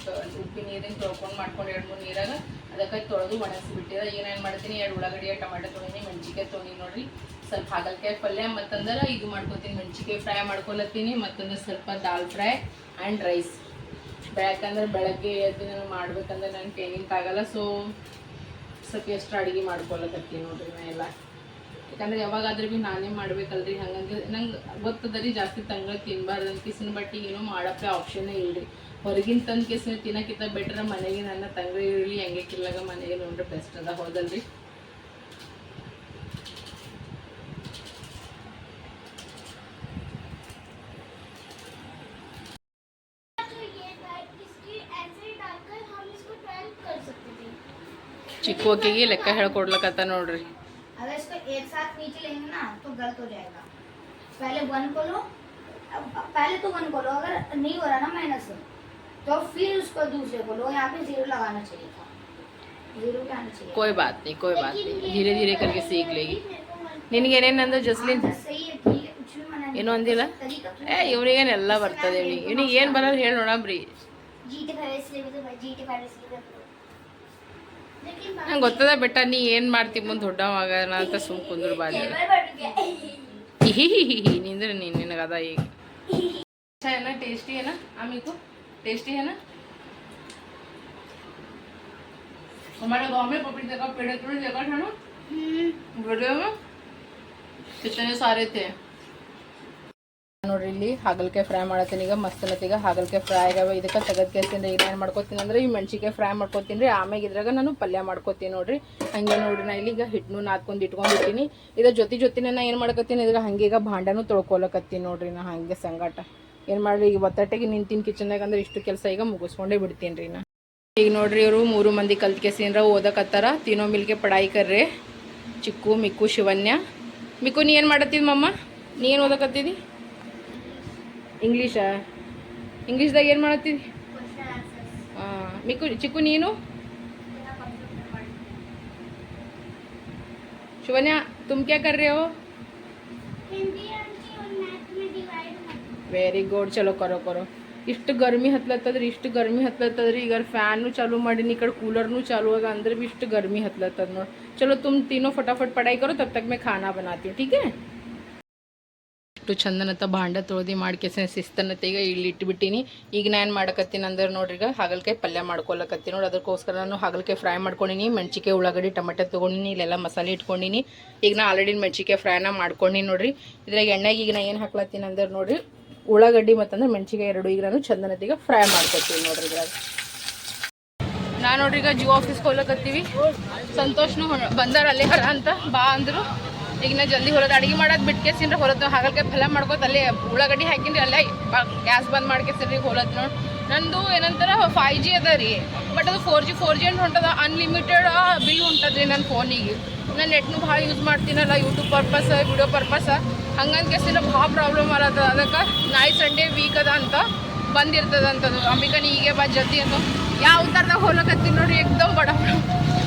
ಉಪ್ಪಿ ನೀರಿನ ತೊಳ್ಕೊಂಡು ಮಾಡ್ಕೊಂಡು ಎರಡು ಮೂರು ನೀರಾಗ ಅದಕ್ಕೆ ತೊಳೆದು ಒಣಗಿಸಿ ಈಗ ಏನೇನು ಮಾಡ್ತೀನಿ? ಎರಡು ಉಳ್ಳಾಗಡ್ಡಿ ಟೊಮೆಟೊ ತೊಗೊಂಡಿನಿ ಮೆಣಸಿಕಾಯಿ ತೊಗೊಂಡಿ ನೋಡ್ರಿ. ಸ್ವಲ್ಪ ಹಾಗಲಕಾಯಿ ಪಲ್ಯ ಮತ್ತಂದ್ರೆ ಇದು ಮಾಡ್ಕೊತೀನಿ. ಮೆಣಸಿಕಾಯಿ ಫ್ರೈ ಮಾಡ್ಕೊಳತ್ತೀನಿ ಮತ್ತೊಂದು ಸ್ವಲ್ಪ ದಾಲ್ ಫ್ರೈ ಆ್ಯಂಡ್ ರೈಸ್. ಯಾಕಂದ್ರೆ ಬೆಳಗ್ಗೆ ಎದ್ದು ನಾನು ಮಾಡ್ಬೇಕಂದ್ರೆ ನನಗೆ ಟೈಮಿಂಗ್ ಆಗಲ್ಲ. ಸೊ ಸ್ವಲ್ಪ ಎಷ್ಟು ಅಡುಗೆ ಮಾಡ್ಕೊಳಕತ್ತೀನಿ ನೋಡ್ರಿ ನಾನು ಎಲ್ಲ. ಯಾಕಂದ್ರೆ ಯಾವಾಗಾದ್ರೂ ಭೀ ನಾನೇ ಮಾಡ್ಬೇಕಲ್ರಿ, ಹಂಗಂದ್ರೆ ನಂಗೆ ಗೊತ್ತದ ರೀ ಜಾಸ್ತಿ ತಂಗ ತಿನ್ಬಾರ್ದು ಕಿಸಿನ ಬಟ್ಟೆ ಏನೂ ಮಾಡಪ್ಪೇ ಆಪ್ಷನ್ನೇ ಇಲ್ರಿ. ಹೊರಗಿನ ತಂದು ಕಿಸಿನ ತಿನ್ನೋಕ್ಕಿಂತ ಬೆಟ್ರ ಮನೆಗೆ ನನ್ನ ತಂಗ ಇರಲಿ, ಹೆಂಗೆ ಕಿಲ್ಲಾಗ ಮನೆಗೆ ನೋಡ್ರಿ ಬೆಸ್ಟ್ ಅದ, ಹೌದಲ್ರಿ? ಚಿಕ್ಕ ಹೋಗಿಗೆ ಲೆಕ್ಕ ಹೇಳ್ಕೊಡ್ಲಕತ್ತ ನೋಡ್ರಿ. एक साथ नीचे लेंगे ना तो गलत हो जाएगा पहले वन को लो अब पहले तो वन को लो अगर नहीं हो रहा ना माइनस तो फिर उसको दूसरे को लो यहाँ पे जीरो लगाना चाहिए था जीरो क्या आना चाहिए कोई बात नहीं कोई बात नहीं धीरे धीरे करके सीख लेगी ನಿನಗೇನೇನಂದ್ರೆ ಜಸ್ಲಿನ್ हाँ, सही है ठीक है कुछ भी मना ಏನು ಅಂದಿಲ್ಲ तरीका तो ಏ ಇವ್ರಿಗೇನು ಎಲ್ಲ ಬರ್ತದೆ ಹೇಳಿ ಇವ್ನಿಗೆ ಏನು ಬರೋದು ಹೇಳಿ ನೋಡಮ್ರಿ जीटे पहले इसलिए भी तो जीटे ನಂಗೆ ಗೊತ್ತದ ಬೆಟ್ಟ ನೀ ಏನು ಮಾಡ್ತಿ ಮುಂದೆ ದೊಡ್ಡವಾಗಣ ಅಂತ ಸುಮ್ ಕುಂದ್ರು ಬಾಡಿ टेबल बैठ गया हिहिहिहि निंद्र नहीं निनग आता ये अच्छा है ना टेस्टी है ना आमी को टेस्टी है ना हमारे गांव में पपीते का पेड़ तुमने देखा था ना वीडियो में कितने सारे थे ನೋಡ್ರಿ, ಇಲ್ಲಿ ಹಾಗಲ್ಕಾಯಿ ಫ್ರೈ ಮಾಡತ್ತೀನಿ. ಈಗ ಮಸ್ತ್ ಅನ್ನತ್ತೀಗ ಹಾಗಲಕಾಯಿ ಫ್ರೈ ಆಗ್ಯಾವ. ಇದಕ್ಕೆ ತೆಗೆದು ಈಗ ಏನು ಮಾಡ್ಕೊತೀನಿ ಅಂದ್ರೆ, ಈ ಮೆಣಸಿಕಾಯಿ ಫ್ರೈ ಮಾಡ್ಕೊತೀನಿ ರೀ. ಆಮ್ಯಾಗ ಇದ್ರಾಗ ನಾನು ಪಲ್ಯ ಮಾಡ್ಕೋತೀನಿ ನೋಡ್ರಿ. ಹಂಗೆ ನೋಡ್ರಿ, ನಾ ಇಲ್ಲಿ ಈಗ ಹಿಟ್ಟು ನಾದ್ಕೊಂಡು ಇಟ್ಕೊಂಡಿರ್ತೀನಿ. ಇದ್ರ ಜೊತೆ ಜೊತೆನೇ ನಾ ಏನು ಮಾಡ್ಕೊತೀನಿ ಇದ್ರಾಗ ಹಂಗೆ ಈಗ ಭಾಂಡನೂ ತೊಳ್ಕೊಳಕತ್ತೀನಿ ನೋಡ್ರಿ ನಾ ಹಂಗೆ ಸಂಗಾಟ. ಏನು ಮಾಡ್ರಿ, ಈಗ ಒತ್ತಟ್ಟಿಗೆ ನಿಂತಿನ ಕಿಚನ್ದಾಗ ಅಂದ್ರೆ ಇಷ್ಟು ಕೆಲಸ ಈಗ ಮುಗಿಸ್ಕೊಂಡೇ ಬಿಡ್ತೀನಿ ರೀ ನಾ. ಈಗ ನೋಡ್ರಿ ಇವರು ಮೂರು ಮಂದಿ ಕಲ್ತ್ಕೆಸಿನ್ರ ಓದಕತ್ತಾರ. ತಿನ್ನೋ ಮಿಲ್ಗೆ ಪಡಾಯಿ ಕರ್ರಿ ಚಿಕ್ಕು, ಮಿಕ್ಕು, ಶಿವನ್ಯ. ಮಿಕ್ಕು, ನೀ ಏನು ಮಾಡತ್ತಿದ್ ಮಮ್ಮ? ನೀ ಏನು ಓದಕತ್ತಿದಿ? इंग्लीशा इंग्लीशदी चिकू नहीं शिवन्या तुम क्या कर रहे हो वेरी गुड चलो करो करो इष्ट गर्मी हतलतद्र इष्ट गर्मी हतलतद्री फैनू चालू माँ इकड़ कूलरू चालू होगा अंदर भी इष्ट गर्मी हतलतद चलो तुम तीनों फटाफट पढ़ाई करो तब तक मैं खाना बनाती हूँ ठीक है ಇಷ್ಟು ಚಂದನತ್ತ ಭಾಂಡ ತೊಳ್ದು ಮಾಡ್ಕೇಸಿನ ಶಿಸ್ತನ ಇಲ್ಲಿ ಇಟ್ಬಿಟ್ಟಿನಿ. ಈಗ ನಾನು ಮಾಡಕತ್ತೀನಿ ಅಂದ್ರೆ ನೋಡ್ರಿ ಈಗ ಹಾಗಲಕಾಯಿ ಪಲ್ಯ ಮಾಡ್ಕೊಳ್ಳಕತ್ತೀನಿ ನೋಡಿ. ಅದಕ್ಕೋಸ್ಕರ ನಾನು ಹಾಗಲ್ಕಾಯಿ ಫ್ರೈ ಮಾಡ್ಕೊಂಡಿನಿ. ಮೆಣಸಿಕೆ ಉಳ್ಳಾಗಡ್ಡಿ, ಟೊಮೆಟೊ ತೊಗೊಂಡಿನಿ. ಇಲ್ಲೆಲ್ಲ ಮಸಾಲೆ ಇಟ್ಕೊಂಡಿನಿ. ಈಗ ನಾ ಆಲ್ರೆಡಿ ಮೆಣಸಿಕಾಯಿ ಫ್ರೈನ ಮಾಡ್ಕೊಂಡಿನಿ ನೋಡ್ರಿ. ಇದ್ರಾಗ ಎಣ್ಣೆಗೆ ಈಗ ನಾ ಏನು ಹಾಕ್ಲತ್ತೀನಿ ಅಂದ್ರೆ ನೋಡ್ರಿ, ಉಳ್ಳಾಗಡ್ಡಿ ಮತ್ತಂದ್ರೆ ಮೆಣಸಿಕಾಯಿ ಎರಡು. ಈಗ ನಾನು ಚಂದನತ್ತೀಗ ಫ್ರೈ ಮಾಡ್ಕೊತೀನಿ ನೋಡ್ರಿ ಇದ್ರಾಗ. ನಾ ನೋಡ್ರಿ ಈಗ ಜಿಯೋ ಆಫೀಸ್ಗೆ ಹೋಗ್ಲಕತ್ತೀವಿ. ಸಂತೋಷ್ನು ಬಂದಾರ ಅಲ್ಲೇ ಹರ ಅಂತ ಬಾ ಅಂದ್ರು. ಈಗ ನಾ ಜಲ್ದಿ ಹೊರದು ಅಡಿಗೆ ಮಾಡೋದು ಬಿಟ್ಕೇಸಿನ್ರಿ ಹೊರತು ಹಾಗಲ್ಕಾಯಿ ಫಲ ಮಾಡ್ಕೋತ ಅಲ್ಲಿ ಉಳ್ಳಾಗಡ್ಡಿ ಹಾಕಿನ್ರಿ, ಅಲ್ಲೇ ಗ್ಯಾಸ್ ಬಂದ್ ಮಾಡ್ಕೇಸಿನ್ರಿ ಹೊಲದ್ ನೋಡಿ. ನಂದು ಏನಂತಾರ ಫೈವ್ ಜಿ ಅದ ರೀ ಬಟ್ ಅದು ಫೋರ್ ಜಿ ಫೋರ್ ಜಿ ಅಂತ ಹೊಂಟದ ಅನ್ಲಿಮಿಟೆಡ್ ಬಿಲ್ ಹೊಂಟದ್ರಿ ನನ್ನ ಫೋನಿಗೆ ನಾನು ನೆಟ್ನು ಭಾಳ ಯೂಸ್ ಮಾಡ್ತೀನಲ್ಲ ಯೂಟ್ಯೂಬ್ ಪರ್ಪಸ್ ವಿಡಿಯೋ ಪರ್ಪಸ್ ಹಂಗಂತ ಕೇಸಿನ ಭಾಳ ಪ್ರಾಬ್ಲಮ್ ಆಗತ್ತದ ಅದಕ್ಕೆ ನಾಯಿ ಸಂಡೇ ವೀಕ್ ಅದ ಅಂತ ಬಂದಿರ್ತದ ಅಂತದು. ಅಂಬಿಕಾ ನೀ ಹೀಗೆ ಬಾ ಜಲ್ದಿ ಅಂತ ಯಾವ ಥರದಾಗ ಹೋಲಕತ್ತೀನಿ ನೋಡ್ರಿ, ಎಕ್ದಮ್ ಬಡ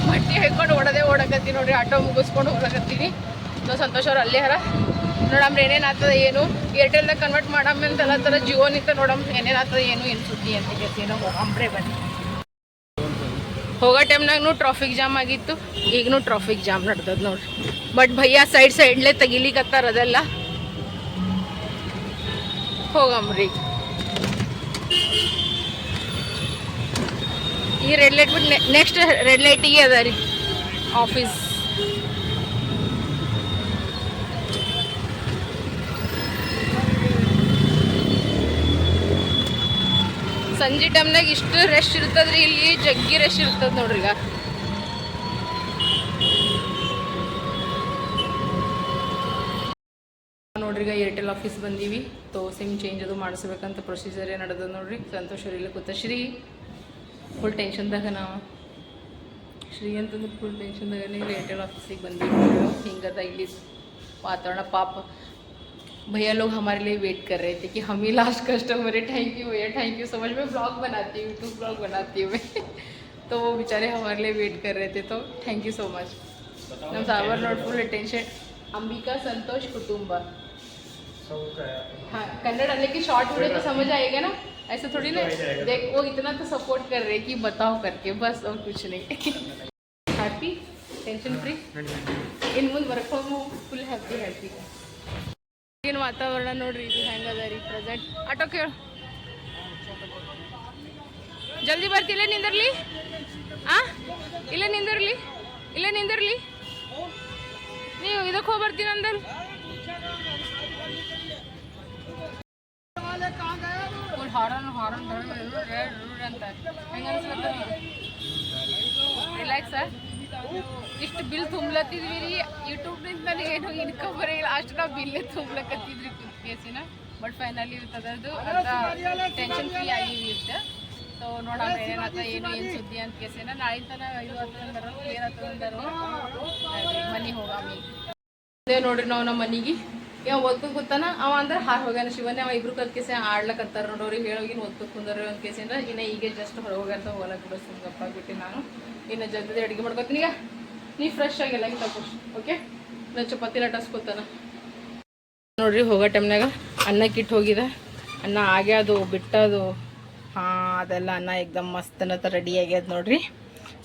ಬಟ್ಟೆ ಹಾಕೊಂಡು ಓಡದೆ ಓಡಕತ್ತೀನಿ ನೋಡ್ರಿ, ಆಟೋ ಮುಗಿಸ್ಕೊಂಡು ಹೋಗ್ಲಕತ್ತೀನಿ ಸೊ ಸಂತೋಷ್ ಅವ್ರು ಅಲ್ಲೇ ಹರ ನೋಡಮ್ರಿ ಏನೇನು ಆಗ್ತದೆ ಏನು ಏರ್ಟೆಲ್ದಾಗ ಕನ್ವರ್ಟ್ ಮಾಡಮ್ಮಿ ಅಂತ ಥರ ಜಿಯೋ ನಿಂತ ನೋಡಮ್ ಏನೇನು ಆಗ್ತದೆ ಏನು ಏನು ಸುದ್ದಿ ಅಂತ ಏನೋ ಹೋಗಂಬ್ರೆ ಬನ್ನಿ. ಹೋಗೋ ಟೈಮ್ನಾಗೂ ಟ್ರಾಫಿಕ್ ಜಾಮ್ ಆಗಿತ್ತು. ಈಗೂ ಟ್ರಾಫಿಕ್ ಜಾಮ್ ನಡ್ದದ ನೋಡ್ರಿ. ಬಟ್ ಭಯ್ಯ ಸೈಡ್ ಸೈಡ್ಲೆ ತೆಗಿಲಿಕತ್ತಾರ ಅದೆಲ್ಲ. ಹೋಗಮ್ರಿ ಈ ರೆಡ್ ಲೈಟ್ ಬಿಟ್ಟು ನೆಕ್ಸ್ಟ್ ರೆಡ್ ಲೈಟಿಗೆ ಅದ ರೀ. ಆಫೀಸ್ ಸಂಜೆ ಟೈಮ್ನಾಗ ಇಷ್ಟು ರಶ್ ಇರ್ತದ್ರಿ, ಇಲ್ಲಿ ಜಗ್ಗಿ ರಶ್ ಇರ್ತದ ನೋಡ್ರಿ ಈಗ. ನೋಡ್ರಿ ಈಗ ಏರ್ಟೆಲ್ ಆಫೀಸ್ ಬಂದೀವಿ. ತೋ ಸಿಮ್ ಚೇಂಜ್ ಅದು ಮಾಡಿಸ್ಬೇಕಂತ ಪ್ರೊಸೀಜರ್ ಏನು ನಡೆದ ನೋಡ್ರಿ. ಸಂತೋಷ್ ಇಲ್ಲಿ ಕೂತ ಶ್ರೀ ಫುಲ್ ಟೆನ್ಷನ್ದಾಗ ನಾವು. ಶ್ರೀ ಅಂತಂದ್ರೆ ಫುಲ್ ಟೆನ್ಷನ್ದಾಗ ಏರ್ಟೆಲ್ ಆಫೀಸಿಗೆ ಬಂದೀವಿ. ಹಿಂಗದ ಇಲ್ಲಿ ವಾತಾವರಣ ಪಾಪ. भैया लोग हमारे लिए वेट कर रहे थे कि हम ही लास्ट कस्टमर है। थैंक यू भैया थैंक यू सो मच मैं ब्लॉग बनाती हूँ यूट्यूब ब्लॉग बनाती हूँ मैं। (laughs) तो वो बेचारे हमारे लिए वेट कर रहे थे तो थैंक यू सो मच नम सावर not full attention Ambika Santosh Kutumba हाँ? कन्नड़ लेकिन शॉर्ट वीडियो तो समझ आएगा ना? ऐसे थोड़ी ना देख वो इतना तो सपोर्ट कर रहे कि बताओ करके बस और कुछ नहीं। हैप्पी टेंशन फ्री इन मुन work from home full happy happy ಈಗಿನ ವಾತಾವರಣ ನೋಡ್ರಿ, ಇದು ಹೆಂಗದ ರೀ ಪ್ರೆಸೆಂಟ್ ಆಟೋ ಕೇಳು. ಜಲ್ದಿ ಬರ್ತಿಲ್ಲ ನಿಂದಿರ್ಲಿ. ಆ? ಇಲ್ಲ ನಿಂದಿರ್ಲಿ ಇಲ್ಲ ನಿಂದಿರ್ಲಿ. ನೀವು ಇದಕ್ಕೆ ಹೋಗಿ ಬರ್ತೀನಿ ಅಂದಲ್. ಹಾರನ್ ಹಾರನ್ ಹಾರನ್ ಅಂತ. ಹೆಂಗ ಅನ್ಸ್ಲತ್ತ ರಿಲ್ಯಾಕ್ಸ್ ಇಷ್ಟು ಬಿಲ್ ತುಂಬ್ಲತ್ತಿದ್ವಿ ರೀ. ಯೂಟ್ಯೂಬ್ನಿಂದ ನನಗೆ ಏನು ಇನ್ಕಮ್ ಬರೋಲ್ಲ ಅಷ್ಟು ನಾವು ಬಿಲ್ಲೇ ತುಂಬ್ಲಕತ್ತಿದ್ರಿ ಕೇಸಿನ. ಬಟ್ ಫೈನಲಿ ಇರ್ತದದು ಅಂತ ಟೆನ್ಷನ್ ಫ್ರೀ ಆಗಿ ಇರುತ್ತೆ. ಸೊ ನೋಡೋಣ ಏನಾತ ಏನು ಏನು ಸುದ್ದಿ ಅಂತ ಕೇಸಿನ. ನಾಳೆ ತನಕ ಇದು ಆಗ್ತದಂದಾರ ಕ್ಲಿಯರ್ ಆಗ್ತದಂದಾರ ಮನೆ ಹೋಗಾಮಿ. ಅದೇ ನೋಡ್ರಿ ನಾವು ನಮ್ಮ ಮನೆಗೆ. ಯಾವ ಒತ್ತು ಕೂತಾನ ಅವ ಅಂದ್ರೆ ಹಾರ್ ಹೋಗ್ಯಾನ ಶಿವನೇ ಅವ ಇಬ್ರು ಕಲ್ ಕೇಸ ಆಡ್ಲಕತ್ತಾರ ನೋಡೋರಿ ಹೇಳೋಗಿನ ಒತ್ತು ಕುಂದ್ರಿ ಒಂದ್ ಕೇಸಿಂದ ಇನ್ನ ಈಗ ಜಸ್ಟ್ ಹೊರಗೆ ಹೋಗ್ಯಾರ ಹೋಗಲಕ್ಕೆ ಬಿಡೋ ಸುಮ್ಮಪ್ಪ ಬಿಟ್ಟು ನಾನು. ಇನ್ನು ಜಲ್ದಿ ಅಡುಗೆ ಮಾಡ್ಕೊತೀನಿ ಈಗ ನೀ ಫ್ರೆಶ್ ಆಗಿಲ್ಲ ತಗೋ. ಓಕೆ ನಾನು ಚಪಾತಿ ಲಟಾಸ್ಕೊತಾನ ನೋಡ್ರಿ, ಹೋಗೋ ಟೈಮ್ನಾಗ ಅನ್ನಕ್ಕಿಟ್ಟು ಹೋಗಿದೆ. ಅನ್ನ ಆಗ್ಯಾದು ಬಿಟ್ಟದು. ಹಾಂ, ಅದೆಲ್ಲ ಅನ್ನ ಎಕ್ದಮ್ ಮಸ್ತ್ ಅನ್ನತ ರೆಡಿ ಆಗ್ಯದ ನೋಡ್ರಿ.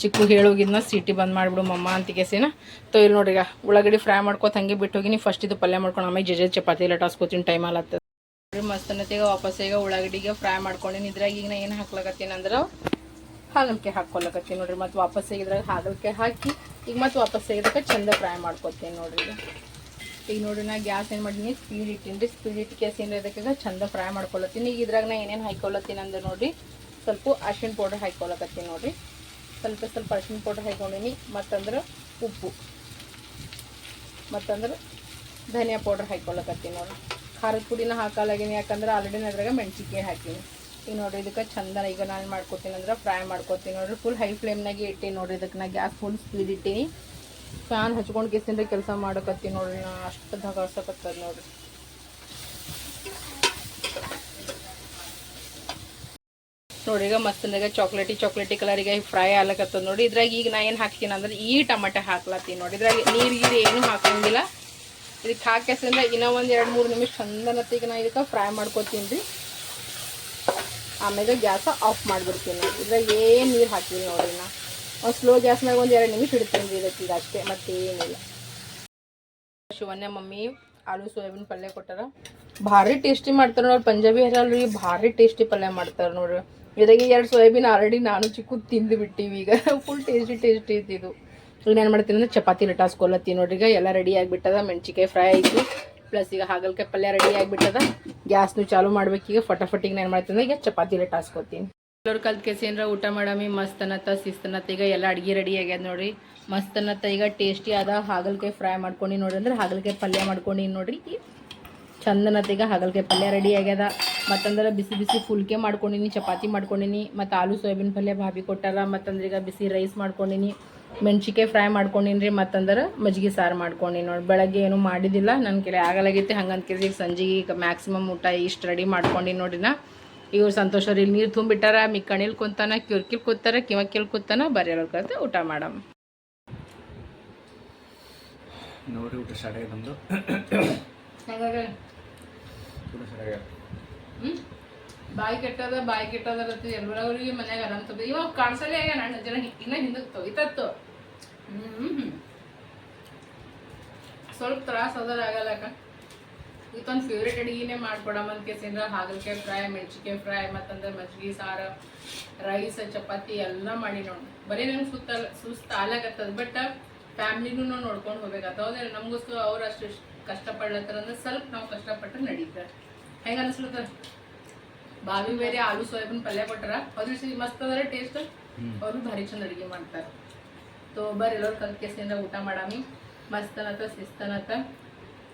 ಚಿಕ್ಕು ಹೇಳೋಗಿದ್ನ, ಸೀಟಿ ಬಂದ್ ಮಾಡಿಬಿಡು ಮಮ್ಮ ಅಂತ ಕೇಸಿನ. ತೊ ಇಲ್ಲಿ ನೋಡ್ರಿ ಈಗ, ಉಳ್ಳಾಗಡ್ಡಿ ಫ್ರೈ ಮಾಡ್ಕೊತ ಹಂಗೆ ಬಿಟ್ಟು ಹೋಗಿನಿ ಫಸ್ಟ್ ಇದು ಪಲ್ಯ ಮಾಡ್ಕೊಂಡು ಆಮೇಲೆ ಜಜೆ ಚಪಾತಿ ಲಟಾಸ್ಕೊತೀನಿ ಟೈಮ್ ಆಲತ್ತದ ನೋಡ್ರಿ, ಮಸ್ತ್ ಅನ್ನತ್ತೀಗ ವಾಪಸ್ ಈಗ ಉಳ್ಳಾಗಡ್ಡಿಗೆ ಫ್ರೈ ಮಾಡ್ಕೊಂಡಿನಿ. ಇದ್ರಾಗ ಈಗ ನಾ ಏನು ಹಾಕ್ಲಕತ್ತೀನಿ ಅಂದ್ರೆ ಹಾಗಲ್ಕೆ ಹಾಕ್ಕೊಳಕತ್ತೀನಿ ನೋಡ್ರಿ. ಮತ್ತೆ ವಾಪಸ್ ಇದ್ರಾಗ ಹಾಗಲ್ಕೆ ಹಾಕಿ ಈಗ ಮತ್ತೆ ವಾಪಸ್ ತೆಗೆದಕ್ಕೆ ಚಂದ ಫ್ರೈ ಮಾಡ್ಕೊತೀನಿ ನೋಡ್ರಿ ಈಗ. ನೋಡ್ರಿ ನಾ ಗ್ಯಾಸ್ ಏನು ಮಾಡೀನಿ? ಸ್ಪೀಡ್ ಇಟ್ಟಿನಿ ಸ್ಪೀಡ್ ಇಟ್ಟು ಗ್ಯಾಸ್ ಏನು ಇದಕ್ಕೆ ಚಂದ ಫ್ರೈ ಮಾಡ್ಕೊಳತ್ತೀನಿ. ಈಗ ಇದ್ರಾಗ ನಾ ಏನೇನು ಹಾಕೊಳತ್ತೀನಿ ಅಂದ್ರೆ ನೋಡ್ರಿ. ಸ್ವಲ್ಪ ಅರ್ಶಿಣ ಪೌಡರ್ ಹಾಕೊಳಕತ್ತೀನಿ ನೋಡ್ರಿ. ಸ್ವಲ್ಪ ಸ್ವಲ್ಪ ಅರ್ಶಿಣ ಪೌಡರ್ ಹಾಕೊಂಡಿನಿ ಮತ್ತಂದ್ರೆ ಉಪ್ಪು. ಮತ್ತಂದ್ರೆ ಧನಿಯಾ ಪೌಡರ್ ಹಾಕೊಳಕತ್ತೀನಿ ನೋಡ್ರಿ. ಖಾರದ ಪುಡಿನ ಹಾಕಲಾಗಿನಿ. ಯಾಕಂದ್ರೆ ಆಲ್ರೆಡಿ ಅದ್ರಾಗ ಮೆಣಸಿನ್ಕಾಯಿ ಹಾಕೀನಿ. ಈಗ ನೋಡ್ರಿ, ಇದಕ್ಕೆ ಚಂದ ಈಗ ನಾನು ಮಾಡ್ಕೊತೀನಿ ಅಂದ್ರೆ ಫ್ರೈ ಮಾಡ್ಕೊತೀನಿ ನೋಡ್ರಿ. ಫುಲ್ ಹೈ ಫ್ಲೇಮ್ನಾಗೆ ಇಟ್ಟೀನಿ ನೋಡ್ರಿ, ಇದಕ್ಕೆ ನಾ ಗ್ಯಾಸ್ ಫುಲ್ ಸ್ಪೀಡ್ ಇಟ್ಟೀನಿ. ಫ್ಯಾನ್ ಹಚ್ಕೊಂಡು ಕೇಸಿಂದ ಕೆಲಸ ಮಾಡಕತ್ತೀನಿ ನೋಡ್ರಿ, ನಾ ಅಷ್ಟು ಧಗಾಡ್ಸಕತ್ತದ ನೋಡ್ರಿ. ನೋಡಿ ಈಗ ಮಸ್ತನಾಗ ಚಾಕ್ಲೇಟಿ ಚಾಕ್ಲೇಟಿ ಕಲರಿಗೆ ಫ್ರೈ ಆಗ್ಲಕತ್ತದ ನೋಡಿ ಇದ್ರಾಗ ಈಗ ನಾ ಏನು ಹಾಕ್ತೀನಿ ಅಂದ್ರೆ ಈ ಟಮಾಟೆ ಹಾಕ್ಲತ್ತೀನಿ ನೋಡಿ ಇದ್ರಾಗ ನೀರು ಗೀರು ಏನು ಹಾಕಂಗಿಲ್ಲ. ಇದಕ್ಕೆ ಹಾಕ್ಯಾಸಿಂದ ಇನ್ನೂ ಒಂದು ಎರಡು ಮೂರು ನಿಮಿಷ ಚಂದನತ್ತೀಗ ನಾ ಇದಕ್ಕೆ ಫ್ರೈ ಮಾಡ್ಕೊತೀನಿ ರೀ. ಆಮೇಲೆ ಗ್ಯಾಸ ಆಫ್ ಮಾಡಿಬಿಡ್ತೀನಿ. ಇದ್ರಾಗ ಏನು ನೀರು ಹಾಕಿಲ್ಲ ನೋಡಿ ನಾ. ಒಂದು ಸ್ಲೋ ಗ್ಯಾಸ್ನಾಗ ಒಂದು ಎರಡು ನಿಮಿಷ ಇಡ್ತೀನಿ ಇದಕ್ಕೆ ಈಗ ಅಷ್ಟೇ, ಮತ್ತೇನಿಲ್ಲ. ಶಿವನ್ಯ ಮಮ್ಮಿ ಆಲೂ ಸೋಯಾಬೀನ್ ಪಲ್ಯ ಕೊಟ್ಟಾರ. ಭಾರಿ ಟೇಸ್ಟಿ ಮಾಡ್ತಾರೆ ನೋಡಿ ಪಂಜಾಬಿ ಹರಲ್ರಿ ಭಾರಿ ಟೇಸ್ಟಿ ಪಲ್ಯ ಮಾಡ್ತಾರೆ ನೋಡ್ರಿ. ಇದಾಗಿ ಎರಡು ಸೋಯಾಬೀನ್ ಆಲ್ರೆಡಿ ನಾನು ಚಿಕ್ಕ ತಿಂದು ಬಿಟ್ಟಿವಿ ಈಗ. ಫುಲ್ ಟೇಸ್ಟಿ ಟೇಸ್ಟಿ ಇದ್ದಿದ್ದು ಈಗ ಏನು ಮಾಡ್ತೀನಿ ಅಂದ್ರೆ ಚಪಾತಿ ಲಟಾಸ್ಕೊಲತ್ತೀನಿ ನೋಡ್ರಿ ಈಗ. ಎಲ್ಲ ರೆಡಿ ಆಗಿಬಿಟ್ಟದ ಮೆಣಸಿಕಾಯಿ ಫ್ರೈ ಆಯಿತು. ಪ್ಲಸ್ ಈಗ ಹಾಗಲ್ಕಾಯಿ ಪಲ್ಯ ರೆಡಿ ಆಗಿಬಿಟ್ಟದ. ಗ್ಯಾಸ್ನು ಚಾಲು ಈಗ. ಫಟಾಫಟಿಗೆ ನಾನು ಮಾಡ್ತೀನಿ ಈಗ ಚಪಾತಿ ಲಟಾಸ್ಕೊತೀನಿ ಎಲ್ಲರೂ ಕಲ್ತ್ ಏನಾರ ಊಟ ಮಾಡಮಿ ಮಸ್ತ್ ಅನ್ನತ್ತ ಸಿಸ್ತ ಅನ್ನತ್ತ ಈಗ ಎಲ್ಲ ಅಡ್ಗೆ ರೆಡಿ ಆಗ್ಯದ ನೋಡ್ರಿ. ಮಸ್ತ್ ಅನ್ನತ್ತ ಈಗ ಟೇಸ್ಟಿ ಆದ ಹಾಗಲ್ಕಾಯಿ ಫ್ರೈ ಮಾಡ್ಕೊಂಡು ನೋಡ್ರಿ ಅಂದ್ರೆ ಹಾಗಲ್ಕಾಯಿ ಪಲ್ಯ ಮಾಡ್ಕೊಂಡು ನೋಡ್ರಿ. ಚಂದನತ್ತ ಈಗ ಹಾಗಲ್ಕಾಯಿ ಪಲ್ಯ ರೆಡಿ ಆಗ್ಯದ. ಮತ್ತಂದ್ರೆ ಬಿಸಿ ಬಿಸಿ ಫುಲ್ಕೆ ಮಾಡ್ಕೊಂಡಿನಿ, ಚಪಾತಿ ಮಾಡ್ಕೊಂಡಿನಿ, ಮತ್ತು ಆಲೂ, ಸೋಯಾಬೀನ್ ಪಲ್ಯ ಭಾಬಿ ಕೊಟ್ಟಾರ. ಮತ್ತಂದ್ರೆ ಈಗ ಬಿಸಿ ರೈಸ್ ಮಾಡ್ಕೊಂಡಿನಿ. ಮೆಣ್ಸಿಕಾಯಿ ಫ್ರೈ ಮಾಡ್ಕೊಂಡಿನ್ರಿ ಮತ್ತಂದ್ರೆ ಮಜ್ಜಿಗೆ ಸಾರು ಮಾಡ್ಕೊಂಡಿನಿ ನೋಡಿ. ಬೆಳಗ್ಗೆ ಏನು ಮಾಡಿದ್ದಿಲ್ಲ ನನ್ನ ಕಡೆ ಆಗಲಾಗೈತೆ. ಹಂಗಂತ ಕೇಳಿ ಈಗ ಸಂಜೆಗೆ ಈಗ ಮ್ಯಾಕ್ಸಿಮಮ್ ಊಟ ಇಷ್ಟು ರೆಡಿ ಮಾಡ್ಕೊಂಡಿನಿ ನೋಡಿ ನಾ ಇವ್ರು ಸಂತೋಷ ಇಲ್ಲಿ ನೀರು ತುಂಬಿಟ್ಟಾರ ಮಿ ಕಣಿಲ್ ಕುಂತಾನ ಕಿರ್ಕಿಲ್ ಕೂತಾರ ಕಿವ ಕಿಲ್ ಕೂತಾನ ಬರೆಯಲ್ಲ ಕಲಿತ ಊಟ ಮಾಡಮ್. ನೋಡಿ ಊಟ ಸ್ಟಾರ್ಟ್ ಆಗಿದೆ ನಮ್ಮದು ಬಾಯಿ ಕೆಟ್ಟದ ಬಾಯಿ ಕೆಟ್ಟದ ಎಲ್ಲರವ್ರಿಗೆ ಮನ್ಯಾಗ ಆರಾಮ್ ತಗೋ. ಇವಾಗ ಕಾಣಿಸಲೇ ಆಗ್ಯಾನ ಅಣ್ಣ ಜನ ಇನ್ನ ಹಿಂದಕ್ಕೆ ತೊಗಿತತ್ತು. ಸ್ವಲ್ಪ ತ್ರಾಸ ಅದರ ಆಗಲ್ಲ ಇದೊಂದು ಫೇವ್ರೇಟ್ ಅಡಿಗೆನೇ ಮಾಡ್ಕೊಡಮ್ಮ ಅಂತ ಕೇಸಿಂದ್ರ ಹಾಗಲಕಾಯಿ ಫ್ರೈ ಮೆಣಸಿಕಾಯಿ ಫ್ರೈ ಮತ್ತಂದ್ರೆ ಮಜ್ಜಿಗೆ ಸಾರು ರೈಸ್ ಚಪಾತಿ ಎಲ್ಲ ಮಾಡಿ ನೋಡಿ. ಬರೀ ನಂಗೆ ಸುತ್ತ ಸುಸ್ತ ಆಲಾಗತ್ತದ ಬಟ್ ಫ್ಯಾಮ್ಲಿನೂ ನಾವು ನೋಡ್ಕೊಂಡು ಹೋಗ್ಬೇಕಾಗ್ತದೆ ಹೌದಿಲ್ಲ ನಮಗೂ ಅವ್ರು ಅಷ್ಟು ಕಷ್ಟಪಡ್ಲತ್ತಾರ ಅಂದ್ರೆ ಸ್ವಲ್ಪ ನಾವು ಕಷ್ಟಪಟ್ಟರೆ ನಡೀತಾರೆ ಹೆಂಗೆ ಅನಿಸ್ಲತ್ತ? ಬಾವಿ ಬೇರೆ ಆಲೂ ಸೋಯಾಬೀನ್ ಪಲ್ಯ ಕೊಟ್ಟಾರ ಅದ್ರ ಮಸ್ತ್ ಅದರ ಟೇಸ್ಟ್ ಅವರು ಭಾರಿ ಚಂದ ಅಡುಗೆ ಮಾಡ್ತಾರೆ. ತೋ ಬರ್ರಿ ಎಲ್ಲರೂ ಕಲ್ ಕೇಸಿಂದ ಊಟ ಮಾಡಾಮಿ ಮಸ್ತನತ್ತ ಶಿಸ್ತನತ್ತ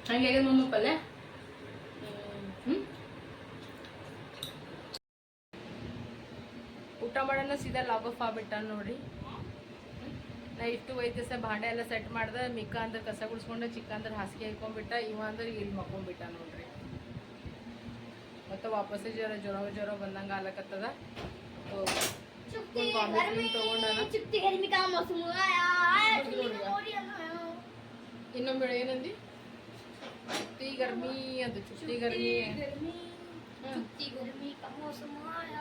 ಹಂಗೆ ಆಗ್ಯದ ಮಮ್ಮ ಪಲ್ಯ? ಊಟ ಮಾಡೋಣ ಸೀದಾ ಲಾಗ್ ಆಫ್ ಆಗ್ಬಿಟ್ಟ ನೋಡ್ರಿ ನಾ ಇಷ್ಟು ವೈದ್ಯಸ ಭಾಂಡೆ ಎಲ್ಲ ಸೆಟ್ ಮಾಡ್ದೆ, ಮಿಕ್ಕ ಅಂದ್ರೆ ಕಸ ಗುಡಿಸ್ಕೊಂಡು, ಚಿಕ್ಕ ಅಂದ್ರೆ ಹಾಸಿಗೆ ಹಾಕೊಂಡ್ಬಿಟ್ಟ ಇವ ಅಂದ್ರೆ ಇಲ್ಲಿ ಮಕ್ಕೊಂಡ್ಬಿಟ್ಟ ನೋಡ್ರಿ. ಮತ್ತೆ ವಾಪಸ್ ಜ್ವರ ಜ್ವರ ಜ್ವರ ಬಂದಂಗೆ ಆಲಕತ್ತದ చుట్టి గర్మి కామోసము ಇನ್ನೊಂದು ಏನಂದಿ ಚುಟ್ಟಿ ಗರ್ಮಿ ಅದು ಚುಟ್ಟಿ ಗರ್ಮಿ ಚುಟ್ಟಿ ಗರ್ಮಿ ಕಮೋಸಮಾಯ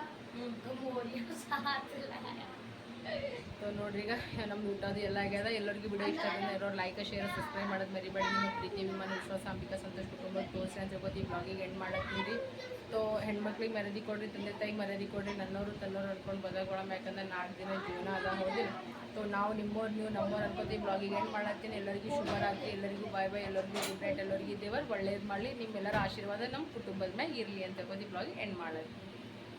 ಗಮೋರಿಯ ಸಾಥ್ ಲಾಯ (laughs) ಸೊ ನೋಡ್ರಿ ಈಗ ನಮ್ಮ ಊಟದು ಎಲ್ಲ ಆಗ್ಯದ. ಎಲ್ಲರಿಗೂ ವಿಡಿಯೋ ಇಷ್ಟ ಆಗಿದೆ ಇರೋರು ಲೈಕ್ ಶೇರ್ ಸಬ್ಸ್ಕ್ರೈಬ್ ಮಾಡೋದು ಮರಿಬೇಡಿ. ನಿಮ್ಮ ಪ್ರೀತಿ ವಿಮಾನ ವಿಶ್ವಾಸ ಅಂಬಿಕಾ ಸಂತೋಷ್ ಕುಟುಂಬದ ತೋರಿಸಿ ಅಂತ ಹೇಳ್ಬೋದು ಈ ಬ್ಲಾಗಿಗೆ ಎಂಡ್ ಮಾಡತ್ತೀರಿ ಸೊ ಹೆಣ್ಮಕ್ಳಿಗೆ ಮರದಿ ಕೊಡ್ರಿ, ತಂದೆ ತಾಯಿಗೆ ಮರದಿ ಕೊಡ್ರಿ ನನ್ನವರು ತನ್ನವ್ರು ಅನ್ಕೊಂಡು ಬದಲಾಗೊಳಮ್ಮ ಯಾಕಂದ್ರೆ ನಾಲ್ಕು ದಿನ ಜೀವನ ಅದ, ಹೋದಿಲ್ಲ? ಸೊ ನಾವು ನಿಮ್ಮವ್ರು ನೀವು ನಮ್ಮವ್ರು ಅನ್ಕೋತಿ ಬ್ಲಾಗಿಗೆ ಎಂಡ್ ಮಾಡತ್ತೀನಿ ಎಲ್ಲರಿಗೂ ಶುಭರಾತ್ರಿ ಎಲ್ಲರಿಗೂ ಬಾಯ್ ಬಾಯ್ ಎಲ್ಲರಿಗೂ ಗುಡ್ ನೈಟ್ ಎಲ್ಲರಿಗೂ ದೇವರು ಒಳ್ಳೇದು ಮಾಡಲಿ. ನಿಮ್ಮೆಲ್ಲರ ಆಶೀರ್ವಾದ ನಮ್ಮ ಕುಟುಂಬದ ಮ್ಯಾಗ ಇರಲಿ ಅಂತ ಈ ಬ್ಲಾಗಿಗೆ ಎಂಡ್ ಮಾಡೋದು.